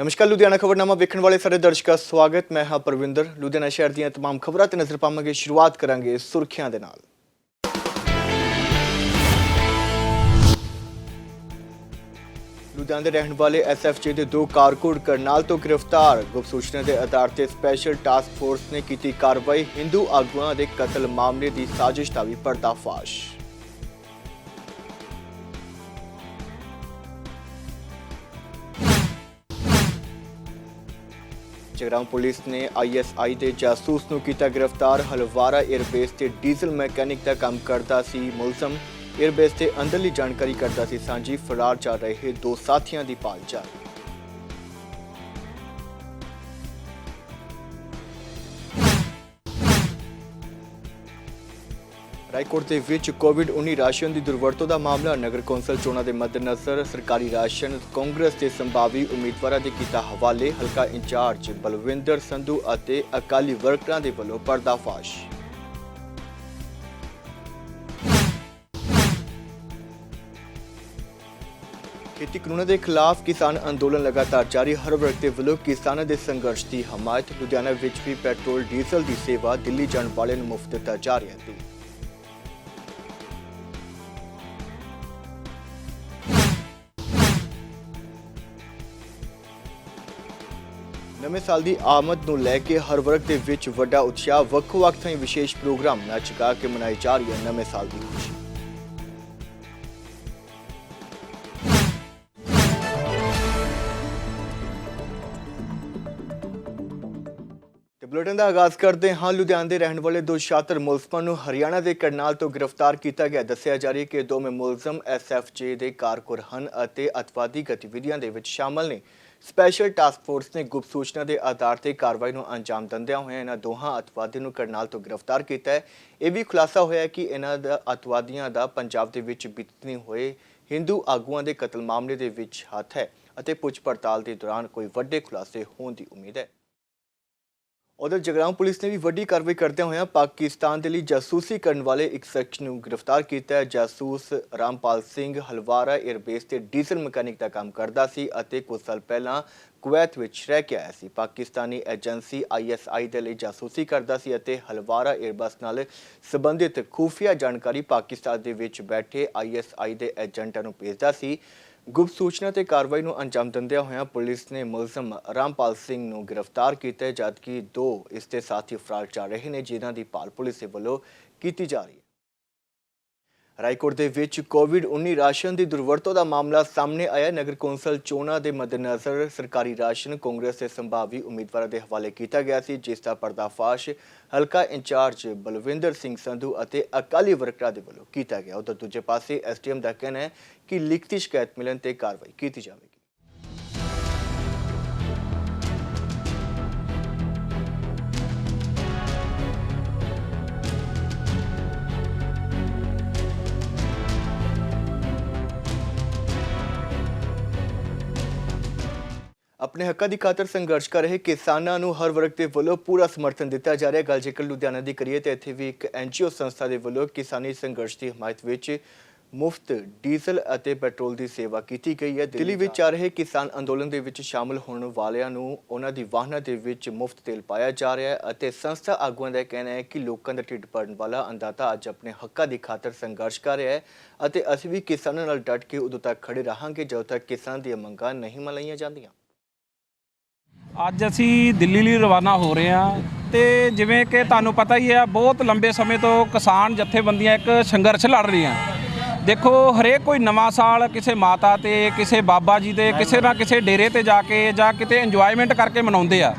ਨਮਸਕਾਰ ਲੁਧਿਆਣਾ ਖਬਰਨਾਮਾ ਵੇਖਣ ਵਾਲੇ ਸਾਰੇ ਦਰਸ਼ਕਾਂ ਦਾ ਸਵਾਗਤ ਮੈਂ ਹਾਂ ਪ੍ਰਵਿੰਦਰ ਲੁਧਿਆਣਾ ਸ਼ਹਿਰ ਦੀਆਂ तमाम ਖਬਰਾਂ ਤੇ ਨਜ਼ਰ ਪਾਵਾਂਗੇ ਸ਼ੁਰੂਆਤ ਕਰਾਂਗੇ ਸੁਰਖੀਆਂ ਦੇ ਨਾਲ ਲੁਧਿਆਣਾ ਦੇ ਰਹਿਣ ਵਾਲੇ ਐਸਐਫਜੀ ਦੇ ਦੋ ਕਾਰਕੁਨ ਕਰਨਾਲ ਤੋਂ ਗ੍ਰਿਫਤਾਰ ਗੁਪਤ ਸੂਚਨਾ ਦੇ ਆਧਾਰ ਤੇ ਸਪੈਸ਼ਲ ਟਾਸਕ ਫੋਰਸ ਨੇ ਕੀਤੀ ਕਾਰਵਾਈ ਹਿੰਦੂ ਆਗੂਆਂ ਦੇ ਕਤਲ ਮਾਮਲੇ ਦੀ ਸਾਜ਼ਿਸ਼ ਦਾ ਵੀ ਪਰਦਾਫਾਸ਼ ਜਗਰਾਉਂ ਪੁਲਿਸ ਨੇ ਆਈਐਸਆਈ ਦੇ ਜਾਸੂਸ ਨੂੰ ਕੀਤਾ ਗ੍ਰਿਫਤਾਰ। ਹਲਵਾਰਾ 에ਅਰਬੇਸ ਤੇ ਡੀਜ਼ਲ ਮੈਕੈਨਿਕ ਦਾ ਕੰਮ ਕਰਦਾ ਸੀ ਮੁਲਜ਼ਮ। 에ਅਰਬੇਸ ਤੇ ਅੰਦਰਲੀ ਜਾਣਕਾਰੀ ਕਰਦਾ ਸੀ ਸਾਂਝੀ ਫਰਾਰ ਚੱਲ ਰਹੇ ਦੋ ਸਾਥੀਆਂ ਦੀ ਭਾਲ ਜਾਰੀ। ਰਾਏਕੋਟ ਦੇ ਵਿੱਚ ਕੋਵਿਡ-19 ਰਾਸ਼ਨ ਦੀ ਦੁਰਵਰਤੋਂ ਦਾ ਮਾਮਲਾ, ਨਗਰ ਕੌਂਸਲ ਚੋਣਾਂ ਦੇ ਮੱਦੇਨਜ਼ਰ ਸਰਕਾਰੀ ਰਾਸ਼ਨ, ਕਾਂਗਰਸ ਦੇ ਸੰਭਾਵੀ ਉਮੀਦਵਾਰਾਂ ਦੇ ਕੀਤਾ ਹਵਾਲੇ, ਹਲਕਾ ਇੰਚਾਰਜ ਬਲਵਿੰਦਰ ਸੰਧੂ ਅਤੇ ਅਕਾਲੀ ਵਰਕਰਾਂ ਦੇ ਵੱਲੋਂ ਪਰਦਾਫਾਸ਼। ਖੇਤੀ ਕਾਨੂੰਨਾਂ ਦੇ ਖਿਲਾਫ ਕਿਸਾਨ ਅੰਦੋਲਨ ਲਗਾਤਾਰ ਜਾਰੀ, ਹਰ ਵਰਗ ਦੇ ਵੱਲੋਂ ਕਿਸਾਨਾਂ ਦੇ ਸੰਘਰਸ਼ ਦੀ ਹਮਾਇਤ, ਲੁਧਿਆਣਾ ਵਿੱਚ ਵੀ ਪੈਟਰੋਲ ਡੀਜ਼ਲ ਦੀ ਸੇਵਾ, ਦਿੱਲੀ ਜਾਣ ਵਾਲਿਆਂ ਨੂੰ ਮੁਫਤ ਦਿੱਤਾ ਜਾ ਰਿਹਾ ਹੈ। ਨਵੇਂ ਸਾਲ ਦੀ ਆਮਦ ਨੂੰ ਲੈ ਕੇ ਹਰ ਵਰਗ ਦੇ ਵਿੱਚ ਵੱਡਾ ਉਤਸ਼ਾਹ, ਵੱਖ-ਵੱਖ ਥਾਈਂ ਵਿਸ਼ੇਸ਼ ਪ੍ਰੋਗਰਾਮ ਨੱਚ, ਗਾ ਕੇ ਮਨਾਈ ਜਾ ਰਹੀ ਹੈ ਨਵੇਂ ਸਾਲ ਦੀ ਖੁਸ਼ੀ। ਬੁਲੇਟਿਨ ਦਾ ਆਗਾਜ਼ ਕਰਦੇ ਹਾਂ, ਲੁਧਿਆਣਾ ਦੇ ਰਹਿਣ ਵਾਲੇ ਦੋ ਸ਼ਾਤਰ ਮੁਲਜ਼ਮਾਂ ਨੂੰ ਹਰਿਆਣਾ ਦੇ ਕਰਨਾਲ ਤੋਂ ਗ੍ਰਿਫਤਾਰ ਕੀਤਾ ਗਿਆ। ਦੱਸਿਆ ਜਾ ਰਿਹਾ ਕਿ ਦੋਵੇਂ ਮੁਲਜ਼ਮ ਐਸਐਫਜੇ ਦੇ ਕਾਰਕੁਨ ਹਨ ਅਤੇ ਅਤਵਾਦੀ ਗਤੀਵਿਧੀਆਂ ਦੇ ਵਿੱਚ ਸ਼ਾਮਲ ਨੇ। ਸਪੈਸ਼ਲ ਟਾਸਕ ਫੋਰਸ ਨੇ ਗੁਪਤ ਸੂਚਨਾ ਦੇ ਆਧਾਰ ਤੇ ਕਾਰਵਾਈ ਨੂੰ ਅੰਜਾਮ ਦਿੰਦਿਆਂ ਹੋਇਆਂ ਇਹਨਾਂ ਦੋਹਾਂ ਅਤਵਾਦੀਆਂ ਨੂੰ ਕਰਨਾਲ ਤੋਂ ਗ੍ਰਿਫਤਾਰ ਕੀਤਾ ਹੈ। ਇਹ ਵੀ ਖੁਲਾਸਾ ਹੋਇਆ ਕਿ ਇਹਨਾਂ ਦਾ ਅਤਵਾਦੀਆਂ ਦਾ ਪੰਜਾਬ ਦੇ ਵਿੱਚ ਬੀਤਦੇ ਹੋਏ ਹਿੰਦੂ ਆਗੂਆਂ ਦੇ ਕਤਲ ਮਾਮਲੇ ਦੇ ਵਿੱਚ ਹੱਥ ਹੈ ਅਤੇ ਪੁੱਛ ਪੜਤਾਲ ਦੇ ਦੌਰਾਨ ਕੋਈ ਵੱਡੇ ਖੁਲਾਸੇ ਹੋਣ ਦੀ ਉਮੀਦ ਹੈ। ਉਧਰ ਜਗਰਾਉਂ ਪੁਲਿਸ ਨੇ ਵੀ ਵੱਡੀ ਕਾਰਵਾਈ ਕਰਦਿਆਂ ਹੋਇਆ ਪਾਕਿਸਤਾਨ ਦੇ ਲਈ ਜਾਸੂਸੀ ਕਰਨ ਵਾਲੇ ਇੱਕ ਸ਼ਖਸ ਨੂੰ ਗ੍ਰਿਫਤਾਰ ਕੀਤਾ ਹੈ। ਜਾਸੂਸ ਰਾਮਪਾਲ ਸਿੰਘ ਹਲਵਾਰਾ 에ਅਰਬੇਸ ਤੇ ਡੀਜ਼ਲ ਮਕੈਨਿਕ ਦਾ ਕੰਮ ਕਰਦਾ ਸੀ ਅਤੇ ਕੁਝ ਸਾਲ ਪਹਿਲਾਂ ਕੁਵੈਤ ਵਿੱਚ ਰਹਿ ਕੇ ਆਇਆ ਸੀ। ਪਾਕਿਸਤਾਨੀ ਏਜੰਸੀ ਆਈਐਸਆਈ ਦੇ ਲਈ ਜਾਸੂਸੀ ਕਰਦਾ ਸੀ ਅਤੇ ਹਲਵਾਰਾ 에ਅਰਬਸ ਨਾਲ ਸੰਬੰਧਿਤ ਖੂਫੀਆ ਜਾਣਕਾਰੀ ਪਾਕਿਸਤਾਨ ਦੇ ਵਿੱਚ ਬੈਠੇ ਆਈਐਸਆਈ ਦੇ ਏਜੰਟਾਂ ਨੂੰ ਭੇਜਦਾ ਸੀ। ਗੁਪਤ ਸੂਚਨਾ ਤੇ ਕਾਰਵਾਈ ਨੂੰ ਅੰਜਾਮ ਦਿੰਦਿਆਂ ਹੋਇਆਂ ਪੁਲਿਸ ਨੇ ਮੁਲਜ਼ਮ ਰਾਮਪਾਲ ਸਿੰਘ ਨੂੰ ਗ੍ਰਿਫਤਾਰ ਕੀਤਾ ਹੈ, ਜਦਕਿ ਦੋ ਇਸ ਦੇ ਸਾਥੀ ਫਰਾਰ ਚੱਲ ਰਹੇ ਨੇ, ਜਿਨ੍ਹਾਂ ਦੀ ਭਾਲ ਪੁਲਿਸ ਦੇ ਵੱਲੋਂ ਕੀਤੀ ਜਾ ਰਹੀ ਹੈ। ਰਾਏਕੋਟ ਦੇ ਵਿੱਚ ਕੋਵਿਡ-19 ਰਾਸ਼ਨ ਦੀ ਦੁਰਵਰਤੋਂ ਦਾ ਮਾਮਲਾ ਸਾਹਮਣੇ ਆਇਆ। ਨਗਰ ਕੌਂਸਲ ਚੋਣਾਂ ਦੇ ਮੱਦੇਨਜ਼ਰ ਸਰਕਾਰੀ ਰਾਸ਼ਨ ਕਾਂਗਰਸ ਦੇ ਸੰਭਾਵੀ ਉਮੀਦਵਾਰਾਂ ਦੇ ਹਵਾਲੇ ਕੀਤਾ ਗਿਆ ਸੀ, ਜਿਸ ਦਾ ਪਰਦਾਫਾਸ਼ ਹਲਕਾ ਇੰਚਾਰਜ ਬਲਵਿੰਦਰ ਸਿੰਘ ਸੰਧੂ ਅਤੇ ਅਕਾਲੀ ਵਰਕਰਾਂ ਦੇ ਵੱਲੋਂ ਕੀਤਾ ਗਿਆ। ਉਧਰ ਦੂਜੇ ਪਾਸੇ ਐਸਟੀਐਮ ਦਾ ਕਹਿਣਾ ਹੈ ਕਿ ਲਿਖਤੀ ਸ਼ਿਕਾਇਤ ਮਿਲਣ ਤੇ ਕਾਰਵਾਈ ਕੀਤੀ ਜਾਵੇਗੀ। ਆਪਣੇ ਹੱਕਾਂ ਦੀ ਖਾਤਰ ਸੰਘਰਸ਼ ਕਰ ਰਹੇ ਕਿਸਾਨਾਂ ਨੂੰ ਹਰ ਵਰਗ ਦੇ ਵੱਲੋਂ ਪੂਰਾ ਸਮਰਥਨ ਦਿੱਤਾ ਜਾ ਰਿਹਾ ਗੱਲ ਜੇਕਰ ਲੁਧਿਆਣਾ ਦੀ ਕਰੀਏ ਤਾਂ ਇੱਥੇ ਵੀ ਇੱਕ ਐਨਜੀਓ ਸੰਸਥਾ ਦੇ ਵੱਲੋਂ ਕਿਸਾਨੀ ਸੰਘਰਸ਼ ਦੀ ਹਮਾਇਤ ਵਿੱਚ ਮੁਫਤ ਡੀਜ਼ਲ ਅਤੇ ਪੈਟਰੋਲ ਦੀ ਸੇਵਾ ਕੀਤੀ ਗਈ ਹੈ। ਦਿੱਲੀ ਵਿੱਚ ਆ ਰਹੇ ਕਿਸਾਨ ਅੰਦੋਲਨ ਦੇ ਵਿੱਚ ਸ਼ਾਮਲ ਹੋਣ ਵਾਲਿਆਂ ਨੂੰ ਉਹਨਾਂ ਦੀ ਵਾਹਨਾਂ ਦੇ ਵਿੱਚ ਮੁਫਤ ਤੇਲ ਪਾਇਆ ਜਾ ਰਿਹਾ ਹੈ ਅਤੇ ਸੰਸਥਾ ਆਗੂਆਂ ਦਾ ਕਹਿਣਾ ਹੈ ਕਿ ਲੋਕਾਂ ਦਾ ਢਿੱਡ ਭਰਨ ਵਾਲਾ ਅੰਦਾਤਾ ਅੱਜ ਆਪਣੇ ਹੱਕਾਂ ਦੀ ਖਾਤਰ ਸੰਘਰਸ਼ ਕਰ ਰਿਹਾ ਹੈ ਅਤੇ ਅਸੀਂ ਵੀ ਕਿਸਾਨਾਂ ਨਾਲ ਡਟ ਕੇ ਉਦੋਂ ਤੱਕ ਖੜੇ ਰਹਾਂਗੇ ਜਦੋਂ ਤੱਕ ਕਿਸਾਨ ਦੀਆਂ ਮੰਗਾਂ ਨਹੀਂ ਮਲਾਈਆਂ ਜਾਂਦੀਆਂ। ਅੱਜ ਅਸੀਂ ਦਿੱਲੀ ਲਈ ਰਵਾਨਾ ਹੋ ਰਹੇ ਹਾਂ ਤੇ ਜਿਵੇਂ ਕਿ ਤੁਹਾਨੂੰ ਪਤਾ ਹੀ ਹੈ, ਬਹੁਤ ਲੰਬੇ ਸਮੇਂ ਤੋਂ ਕਿਸਾਨ ਜਥੇਬੰਦੀਆਂ ਇੱਕ ਸੰਘਰਸ਼ ਲੜ ਰਹੀਆਂ। ਦੇਖੋ, ਹਰੇਕ ਕੋਈ ਨਵਾਂ ਸਾਲ ਕਿਸੇ ਮਾਤਾ ਤੇ, ਕਿਸੇ ਬਾਬਾ ਜੀ ਦੇ, ਕਿਸੇ ਨਾ ਕਿਸੇ ਡੇਰੇ ਤੇ ਜਾ ਕੇ ਜਾਂ ਕਿਤੇ ਇੰਜੋਇਮੈਂਟ ਕਰਕੇ ਮਨਾਉਂਦੇ ਆ।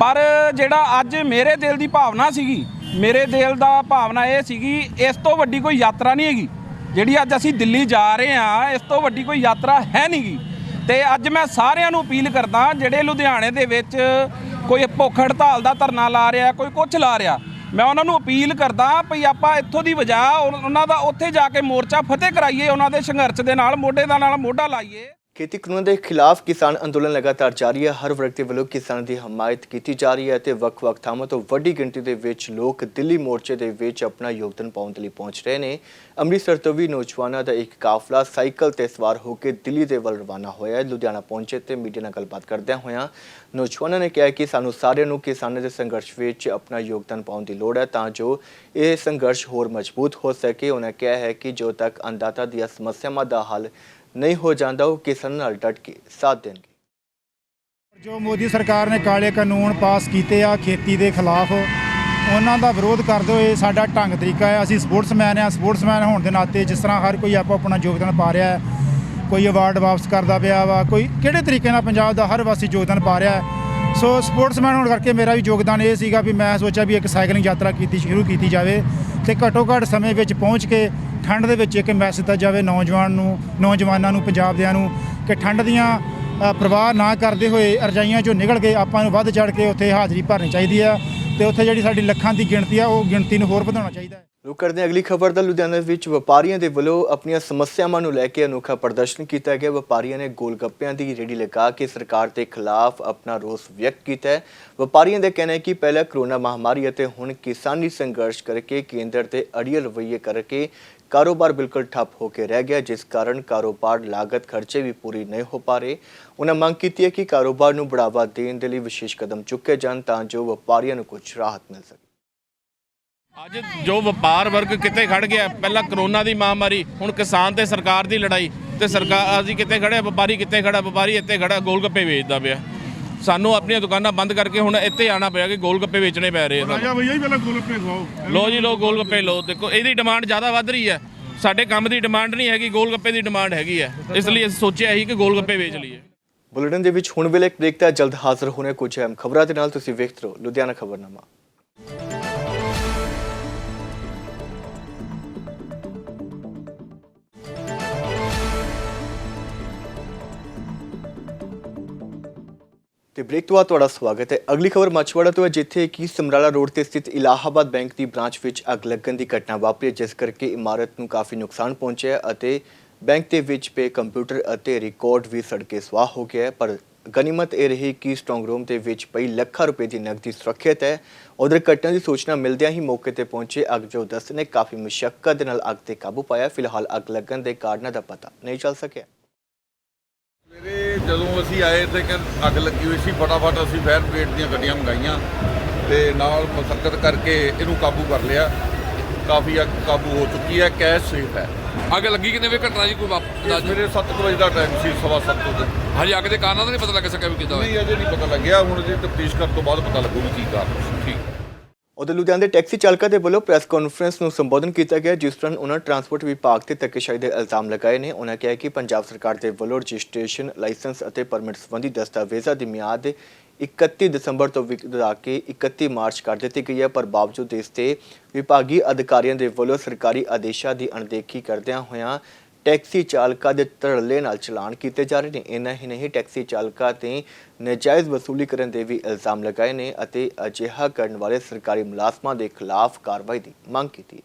ਪਰ ਜਿਹੜਾ ਅੱਜ ਮੇਰੇ ਦਿਲ ਦੀ ਭਾਵਨਾ ਸੀਗੀ, ਮੇਰੇ ਦਿਲ ਦਾ ਭਾਵਨਾ ਇਹ ਸੀਗੀ, ਇਸ ਤੋਂ ਵੱਡੀ ਕੋਈ ਯਾਤਰਾ ਨਹੀਂ ਹੈਗੀ। ਜਿਹੜੀ ਅੱਜ ਅਸੀਂ ਦਿੱਲੀ ਜਾ ਰਹੇ ਹਾਂ, ਇਸ ਤੋਂ ਵੱਡੀ ਕੋਈ ਯਾਤਰਾ ਹੈ ਨਹੀਂਗੀ ਤੇ ਅੱਜ ਮੈਂ ਸਾਰਿਆਂ ਨੂੰ ਅਪੀਲ ਕਰਦਾ ਜਿਹੜੇ ਲੁਧਿਆਣੇ ਦੇ ਵਿੱਚ ਕੋਈ ਭੁੱਖ ਹੜਤਾਲ ਦਾ ਧਰਨਾ ਲਾ ਰਿਹਾ, ਕੋਈ ਕੁਝ ਲਾ ਰਿਹਾ, ਮੈਂ ਉਹਨਾਂ ਨੂੰ ਅਪੀਲ ਕਰਦਾ ਭਈ ਆਪਾਂ ਇੱਥੋਂ ਦੀ ਵਜ੍ਹਾ ਉਹਨਾਂ ਦਾ ਉੱਥੇ ਜਾ ਕੇ ਮੋਰਚਾ ਫਤਿਹ ਕਰਾਈਏ, ਉਹਨਾਂ ਦੇ ਸੰਘਰਸ਼ ਦੇ ਨਾਲ, ਮੋਢੇ ਦਾ ਨਾਲ ਮੋਢਾ ਲਾਈਏ। ਖੇਤੀ ਕਾਨੂੰਨਾਂ ਦੇ ਖਿਲਾਫ ਕਿਸਾਨ ਅੰਦੋਲਨ ਲਗਾਤਾਰ ਜਾਰੀ ਹੈ। ਹਰ ਵਰਗ ਦੇ ਵੱਲੋਂ ਕਿਸਾਨਾਂ ਦੀ ਹਮਾਇਤ ਕੀਤੀ ਜਾ ਰਹੀ ਹੈ ਤੇ ਵੱਖ-ਵੱਖ ਥਾਵਾਂ ਤੋਂ ਵੱਡੀ ਗਿਣਤੀ ਦੇ ਵਿੱਚ ਲੋਕ ਦਿੱਲੀ ਮੋਰਚੇ ਦੇ ਵਿੱਚ ਆਪਣਾ ਯੋਗਦਾਨ ਪਾਉਣ ਦੇ ਲਈ ਪਹੁੰਚ ਰਹੇ ਨੇ। ਅੰਮ੍ਰਿਤਸਰ ਤੋਂ ਵੀ ਨੌਜਵਾਨਾਂ ਦਾ ਇੱਕ ਕਾਫਲਾ ਸਾਈਕਲ ਤੇ ਸਵਾਰ ਹੋ ਕੇ ਦਿੱਲੀ ਦੇ ਵੱਲ ਰਵਾਨਾ ਹੋਇਆ ਹੈ। ਲੁਧਿਆਣਾ ਪਹੁੰਚੇ ਤੇ ਮੀਡੀਆ ਨਾਲ ਗੱਲਬਾਤ ਕਰਦਿਆਂ ਹੋਇਆਂ ਨੌਜਵਾਨਾਂ ਨੇ ਕਿਹਾ ਕਿ ਸਾਨੂੰ ਸਾਰਿਆਂ ਨੂੰ ਕਿਸਾਨਾਂ ਦੇ ਸੰਘਰਸ਼ ਵਿੱਚ ਆਪਣਾ ਯੋਗਦਾਨ ਪਾਉਣ ਦੀ ਲੋੜ ਹੈ ਤਾਂ ਜੋ ਇਹ ਸੰਘਰਸ਼ ਹੋਰ ਮਜ਼ਬੂਤ ਹੋ ਸਕੇ। ਉਹਨਾਂ ਕਿਹਾ ਹੈ ਕਿ ਜੋ ਤੱਕ ਅੰਦਾਤਾ ਦੀਆਂ ਸਮੱਸਿਆਵਾਂ ਦਾ ਹੱਲ ਨਹੀਂ ਹੋ ਜਾਂਦਾ, ਉਹ ਕਿਸਾਨਾਂ ਨਾਲ ਡਟ ਕੇ ਸਾਥ ਦੇਣਗੇ। ਜੋ ਮੋਦੀ ਸਰਕਾਰ ਨੇ ਕਾਲੇ ਕਾਨੂੰਨ ਪਾਸ ਕੀਤੇ ਆ, ਖੇਤੀ ਦੇ ਖਿਲਾਫ, ਉਹਨਾਂ ਦਾ ਵਿਰੋਧ ਕਰਦੇ ਹੋਏ ਸਾਡਾ ਢੰਗ ਤਰੀਕਾ ਹੈ। ਅਸੀਂ ਸਪੋਰਟਸਮੈਨ ਆ ਸਪੋਰਟਸਮੈਨ ਹੋਣ ਦੇ ਨਾਤੇ ਜਿਸ ਤਰ੍ਹਾਂ ਹਰ ਕੋਈ ਆਪੋ ਆਪਣਾ ਯੋਗਦਾਨ ਪਾ ਰਿਹਾ ਹੈ, ਕੋਈ ਅਵਾਰਡ ਵਾਪਸ ਕਰਦਾ ਪਿਆ ਵਾ, ਕੋਈ ਕਿਹੜੇ ਤਰੀਕੇ ਨਾਲ ਪੰਜਾਬ ਦਾ ਹਰ ਵਾਸੀ ਯੋਗਦਾਨ ਪਾ ਰਿਹਾ ਹੈ। ਸੋ ਸਪੋਰਟਸਮੈਨ ਹੋਣ ਕਰਕੇ ਮੇਰਾ ਵੀ ਯੋਗਦਾਨ ਇਹ ਸੀਗਾ ਵੀ ਮੈਂ ਸੋਚਿਆ ਵੀ ਇੱਕ ਸਾਈਕਲਿੰਗ ਯਾਤਰਾ ਕੀਤੀ, ਸ਼ੁਰੂ ਕੀਤੀ ਜਾਵੇ ਤੇ ਘੱਟੋ ਘੱਟ ਸਮੇਂ ਵਿੱਚ ਪਹੁੰਚ ਕੇ ਠੰਡ ਦੇ ਵਿੱਚ ਇੱਕ ਮੈਸੇਜ ਦਿੱਤਾ ਜਾਵੇ ਨੌਜਵਾਨ ਨੂੰ, ਨੌਜਵਾਨਾਂ ਨੂੰ ਪੰਜਾਬ ਦਿਆਂ ਨੂੰ ਕਿ ਠੰਡ ਦੀਆਂ ਪ੍ਰਵਾਹ ਨਾ ਕਰਦੇ ਹੋਏ ਰਜਾਈਆਂ ਚੋਂ ਨਿਕਲ ਕੇ ਆਪਾਂ ਨੂੰ ਵੱਧ ਚੜ ਕੇ ਉੱਥੇ ਹਾਜ਼ਰੀ ਭਰਨੀ ਚਾਹੀਦੀ ਆ ਤੇ ਉੱਥੇ ਜਿਹੜੀ ਸਾਡੀ ਲੱਖਾਂ ਦੀ ਗਿਣਤੀ ਆ, ਉਹ ਗਿਣਤੀ ਨੂੰ ਹੋਰ ਵਧਾਉਣਾ ਚਾਹੀਦਾ ਹੈ। ਰੁਕ ਕਰਦੇ ਹਾਂ, ਅਗਲੀ ਖਬਰ ਦਾ ਲੁਧਿਆਣਾ ਵਿੱਚ ਵਪਾਰੀਆਂ ਦੇ ਵੱਲੋਂ ਆਪਣੀਆਂ ਸਮੱਸਿਆਵਾਂ ਨੂੰ ਲੈ ਕੇ ਅਨੋਖਾ ਪ੍ਰਦਰਸ਼ਨ ਕੀਤਾ ਗਿਆ। ਵਪਾਰੀਆਂ ਨੇ ਗੋਲਗੱਪਿਆਂ ਦੀ ਰੇੜੀ ਲਗਾ ਕੇ ਸਰਕਾਰ ਦੇ ਖਿਲਾਫ ਆਪਣਾ ਰੋਸ ਵਿਅਕਤ ਕੀਤਾ ਵਪਾਰੀਆਂ ਦਾ ਕਹਿਣਾ ਹੈ ਕਿ ਪਹਿਲਾਂ ਕਰੋਨਾ ਮਹਾਮਾਰੀ ਅਤੇ ਹੁਣ ਕਿਸਾਨੀ ਸੰਘਰਸ਼ ਕਰਕੇ ਕੇਂਦਰ ਤੇ ਅੜੀਅਲ ਰਵੱਈਏ ਕਰਕੇ ਕਾਰੋਬਾਰ ਬਿਲਕੁਲ ਠੱਪ ਹੋ ਕੇ ਰਹਿ ਗਿਆ, ਜਿਸ ਕਾਰਨ ਕਾਰੋਬਾਰ ਲਾਗਤ ਖਰਚੇ ਵੀ ਪੂਰੀ ਨਹੀਂ ਹੋ ਪਾ ਰਹੇ। ਉਹਨਾਂ ਮੰਗ ਕੀਤੀ ਹੈ ਕਿ ਕਾਰੋਬਾਰ ਨੂੰ ਬੜਾਵਾ ਦੇਣ ਦੇ ਲਈ ਵਿਸ਼ੇਸ਼ ਕਦਮ ਚੁੱਕੇ ਜਾਣ ਤਾਂ ਜੋ ਵਪਾਰੀਆਂ ਨੂੰ ਕੁਝ ਰਾਹਤ ਮਿਲ ਸਕੇ। ਅੱਜ ਜੋ ਵਪਾਰ ਵਰਗ ਕਿਤੇ ਖੜ ਗਿਆ, ਪਹਿਲਾਂ ਕਰੋਨਾ ਦੀ ਮਹਾਮਾਰੀ, ਹੁਣ ਕਿਸਾਨ ਤੇ ਸਰਕਾਰ ਦੀ ਲੜਾਈ, ਤੇ ਸਰਕਾਰ ਅਸੀਂ ਕਿਤੇ ਖੜਿਆ ਵਪਾਰੀ ਕਿੱਥੇ ਖੜਾ ਵਪਾਰੀ ਇੱਥੇ ਖੜਾ ਗੋਲ ਗੱਪੇ ਵੇਚਦਾ ਪਿਆ। ਸਾਨੂੰ ਆਪਣੀਆਂ ਦੁਕਾਨਾਂ ਬੰਦ ਕਰਕੇ ਹੁਣ ਇੱਥੇ ਆਣਾ ਪਿਆ ਕਿ ਗੋਲ ਗੱਪੇ ਵੇਚਣੇ ਪੈ ਰਹੇ ਆ ਸਾਨੂੰ। ਰਾਜਾ ਭਈਆ ਹੀ ਪਹਿਲਾਂ ਗੋਲਪੇ ਖਵਾਓ ਲੋ ਜੀ ਲੋ ਗੋਲ ਗੱਪੇ ਲੋ ਦੇਖੋ ਇਹਦੀ ਡਿਮਾਂਡ ਜ਼ਿਆਦਾ ਵੱਧ ਰਹੀ ਹੈ। ਸਾਡੇ ਕੰਮ ਦੀ ਡਿਮਾਂਡ ਨਹੀਂ ਹੈਗੀ ਗੋਲ ਗੱਪੇ ਦੀ ਡਿਮਾਂਡ ਹੈਗੀ ਹੈ। ਇਸ ਲਈ ਅਸੀਂ ਸੋਚਿਆ ਸੀ ਕਿ ਗੋਲ ਗੱਪੇ ਵੇਚ ਲਈਏ। ਬੁਲੇਟਿਨ ਦੇ ਵਿੱਚ ਹੁਣ ਵੇਲੇ ਇੱਕ ਬ੍ਰੇਕ ਦਾ ਜਲਦ ਹਾਜ਼ਰ ਹੋਣੇ ਕੁਝ ਅਹਿਮ ਖਬਰਾਂ। ਦੇ ਨਾਲ ਤੁਸੀਂ ਵੇਖਦੇ ਰਹੋ ਲੁਧਿਆਣਾ ਖਬਰਨਾਮਾ। ਤੇ ਬ੍ਰੇਕ ਤੋਂ ਬਾਅਦ ਤੁਹਾਡਾ ਸਵਾਗਤ ਹੈ। ਅਗਲੀ ਖਬਰ ਮਛਵਾੜਾ ਤੋਂ ਹੈ ਜਿੱਥੇ ਕਿ ਸਮਰਾਲਾ ਰੋਡ ਤੇ ਸਥਿਤ ਇਲਾਹਾਬਾਦ ਬੈਂਕ ਦੀ ਬ੍ਰਾਂਚ ਵਿੱਚ ਅੱਗ ਲੱਗਣ ਦੀ ਘਟਨਾ ਵਾਪਰੀ ਹੈ, ਜਿਸ ਕਰਕੇ ਇਮਾਰਤ ਨੂੰ ਕਾਫੀ ਨੁਕਸਾਨ ਪਹੁੰਚਿਆ ਅਤੇ ਬੈਂਕ ਦੇ ਵਿੱਚ ਪਏ ਕੰਪਿਊਟਰ ਅਤੇ ਰਿਕਾਰਡ ਵੀ ਸੜ ਕੇ ਸਵਾਹ ਹੋ ਗਿਆ ਪਰ ਗਨੀਮਤ ਇਹ ਰਹੀ ਕਿ ਸਟਰੋਂਗ ਰੂਮ ਦੇ ਵਿੱਚ ਪਈ ਲੱਖਾਂ ਰੁਪਏ ਦੀ ਨਕਦੀ ਸੁਰੱਖਿਅਤ ਹੈ। ਉਧਰ ਘਟਨਾ ਦੀ ਸੂਚਨਾ ਮਿਲਦਿਆਂ ਹੀ ਮੌਕੇ ਤੇ ਪਹੁੰਚੇ ਅੱਗ ਜੋ ਦਸਤ ਨੇ ਕਾਫੀ ਮੁਸ਼ਕਲ ਦੇ ਨਾਲ ਅੱਗ ਤੇ ਕਾਬੂ ਪਾਇਆ ਫਿਲਹਾਲ ਅੱਗ ਲੱਗਣ ਦੇ ਕਾਰਨਾਂ ਦਾ ਪਤਾ ਨਹੀਂ ਚੱਲ ਸਕਿਆ। ਸਵੇਰੇ ਜਦੋਂ ਅਸੀਂ ਆਏ ਤੇ ਕਿ ਅੱਗ ਲੱਗੀ ਹੋਈ ਸੀ ਫਟਾਫਟ ਅਸੀਂ ਫਾਇਰ ਬ੍ਰਿਗੇਡ ਦੀਆਂ ਗੱਡੀਆਂ ਮੰਗਾਈਆਂ ਤੇ ਨਾਲ ਮੁਸੱਕਤ ਕਰਕੇ ਇਹਨੂੰ ਕਾਬੂ ਕਰ ਲਿਆ। ਕਾਫੀ ਅੱਗ ਕਾਬੂ ਹੋ ਚੁੱਕੀ ਹੈ ਕੈਸ਼ ਸੇਫ ਹੈ। ਅੱਗ ਲੱਗੀ ਕਿੰਨੇ ਵੇ ਘਟਨਾ ਜੀ ਕੋਈ ਵਾਪ- ਅੱਜ ਅੰਦਾਜ਼ਾ? ਸਵੇਰੇ 7 ਵਜੇ ਦਾ ਟਾਈਮ ਸੀ ਸਵਾ ਸੱਤ ਵਜੇ ਹਜੇ ਅੱਗ ਦੇ ਕਾਰਨਾਂ ਦਾ ਨਹੀਂ ਪਤਾ ਲੱਗ ਸਕਿਆ ਵੀ ਕਿੱਦਾਂ ਹੋਇਆ? ਨਹੀਂ ਅਜੇ ਨਹੀਂ ਪਤਾ ਲੱਗਿਆ ਹੁਣ ਜੇ ਤਫਤੀਸ਼ ਕਰਨ ਤੋਂ ਬਾਅਦ ਪਤਾ ਲੱਗੂ ਵੀ ਕੀ ਕਾਰਨ ਸੀ। ਠੀਕ। ਉਧਰ ਲੁਧਿਆਣੇ ਦੇ ਟੈਕਸੀ ਚਾਲਕਾਂ ਦੇ ਵੱਲੋਂ ਪ੍ਰੈਸ ਕਾਨਫਰੰਸ ਨੂੰ ਸੰਬੋਧਨ ਕੀਤਾ ਗਿਆ, ਜਿਸ ਦੌਰਾਨ ਉਹਨਾਂ ਟਰਾਂਸਪੋਰਟ ਵਿਭਾਗ ਤੇ ਧੱਕੇਸ਼ਾਹੀ ਦੇ ਇਲਜ਼ਾਮ ਲਗਾਏ ਨੇ। ਉਹਨਾਂ ਕਿਹਾ ਕਿ ਪੰਜਾਬ ਸਰਕਾਰ ਦੇ ਵੱਲੋਂ ਰਜਿਸਟ੍ਰੇਸ਼ਨ, ਲਾਇਸੈਂਸ ਅਤੇ ਪਰਮਿਟ ਸੰਬੰਧੀ ਦਸਤਾਵੇਜ਼ਾਂ ਦੀ ਮਿਆਦ 31 ਦਸੰਬਰ ਤੋਂ ਵਧਾ ਕੇ 31 ਮਾਰਚ ਕਰ ਦਿੱਤੀ ਗਈ ਹੈ। ਪਰ ਬਾਵਜੂਦ ਇਸ ਤੇ ਵਿਭਾਗੀ ਅਧਿਕਾਰੀਆਂ ਦੇ ਵੱਲੋਂ ਸਰਕਾਰੀ ਆਦੇਸ਼ਾਂ ਦੀ ਅਣਦੇਖੀ ਕਰਦਿਆਂ ਹੋਇਆਂ ਟੈਕਸੀ ਚਾਲਕਾਂ ਦੇ ਧੜੱਲੇ ਨਾਲ ਚਲਾਨ ਕੀਤੇ ਜਾ ਰਹੇ ਨੇ। ਇੰਨਾ ਹੀ ਨਹੀਂ, ਟੈਕਸੀ ਚਾਲਕਾਂ ਤੇ ਨਜਾਇਜ਼ ਵਸੂਲੀ ਕਰਨ ਦੇ ਵੀ ਇਲਜ਼ਾਮ ਲਗਾਏ ਨੇ ਅਤੇ ਅਜਿਹਾ ਕਰਨ ਵਾਲੇ ਸਰਕਾਰੀ ਮੁਲਾਜ਼ਮਾਂ ਦੇ ਖਿਲਾਫ ਕਾਰਵਾਈ ਦੀ ਮੰਗ ਕੀਤੀ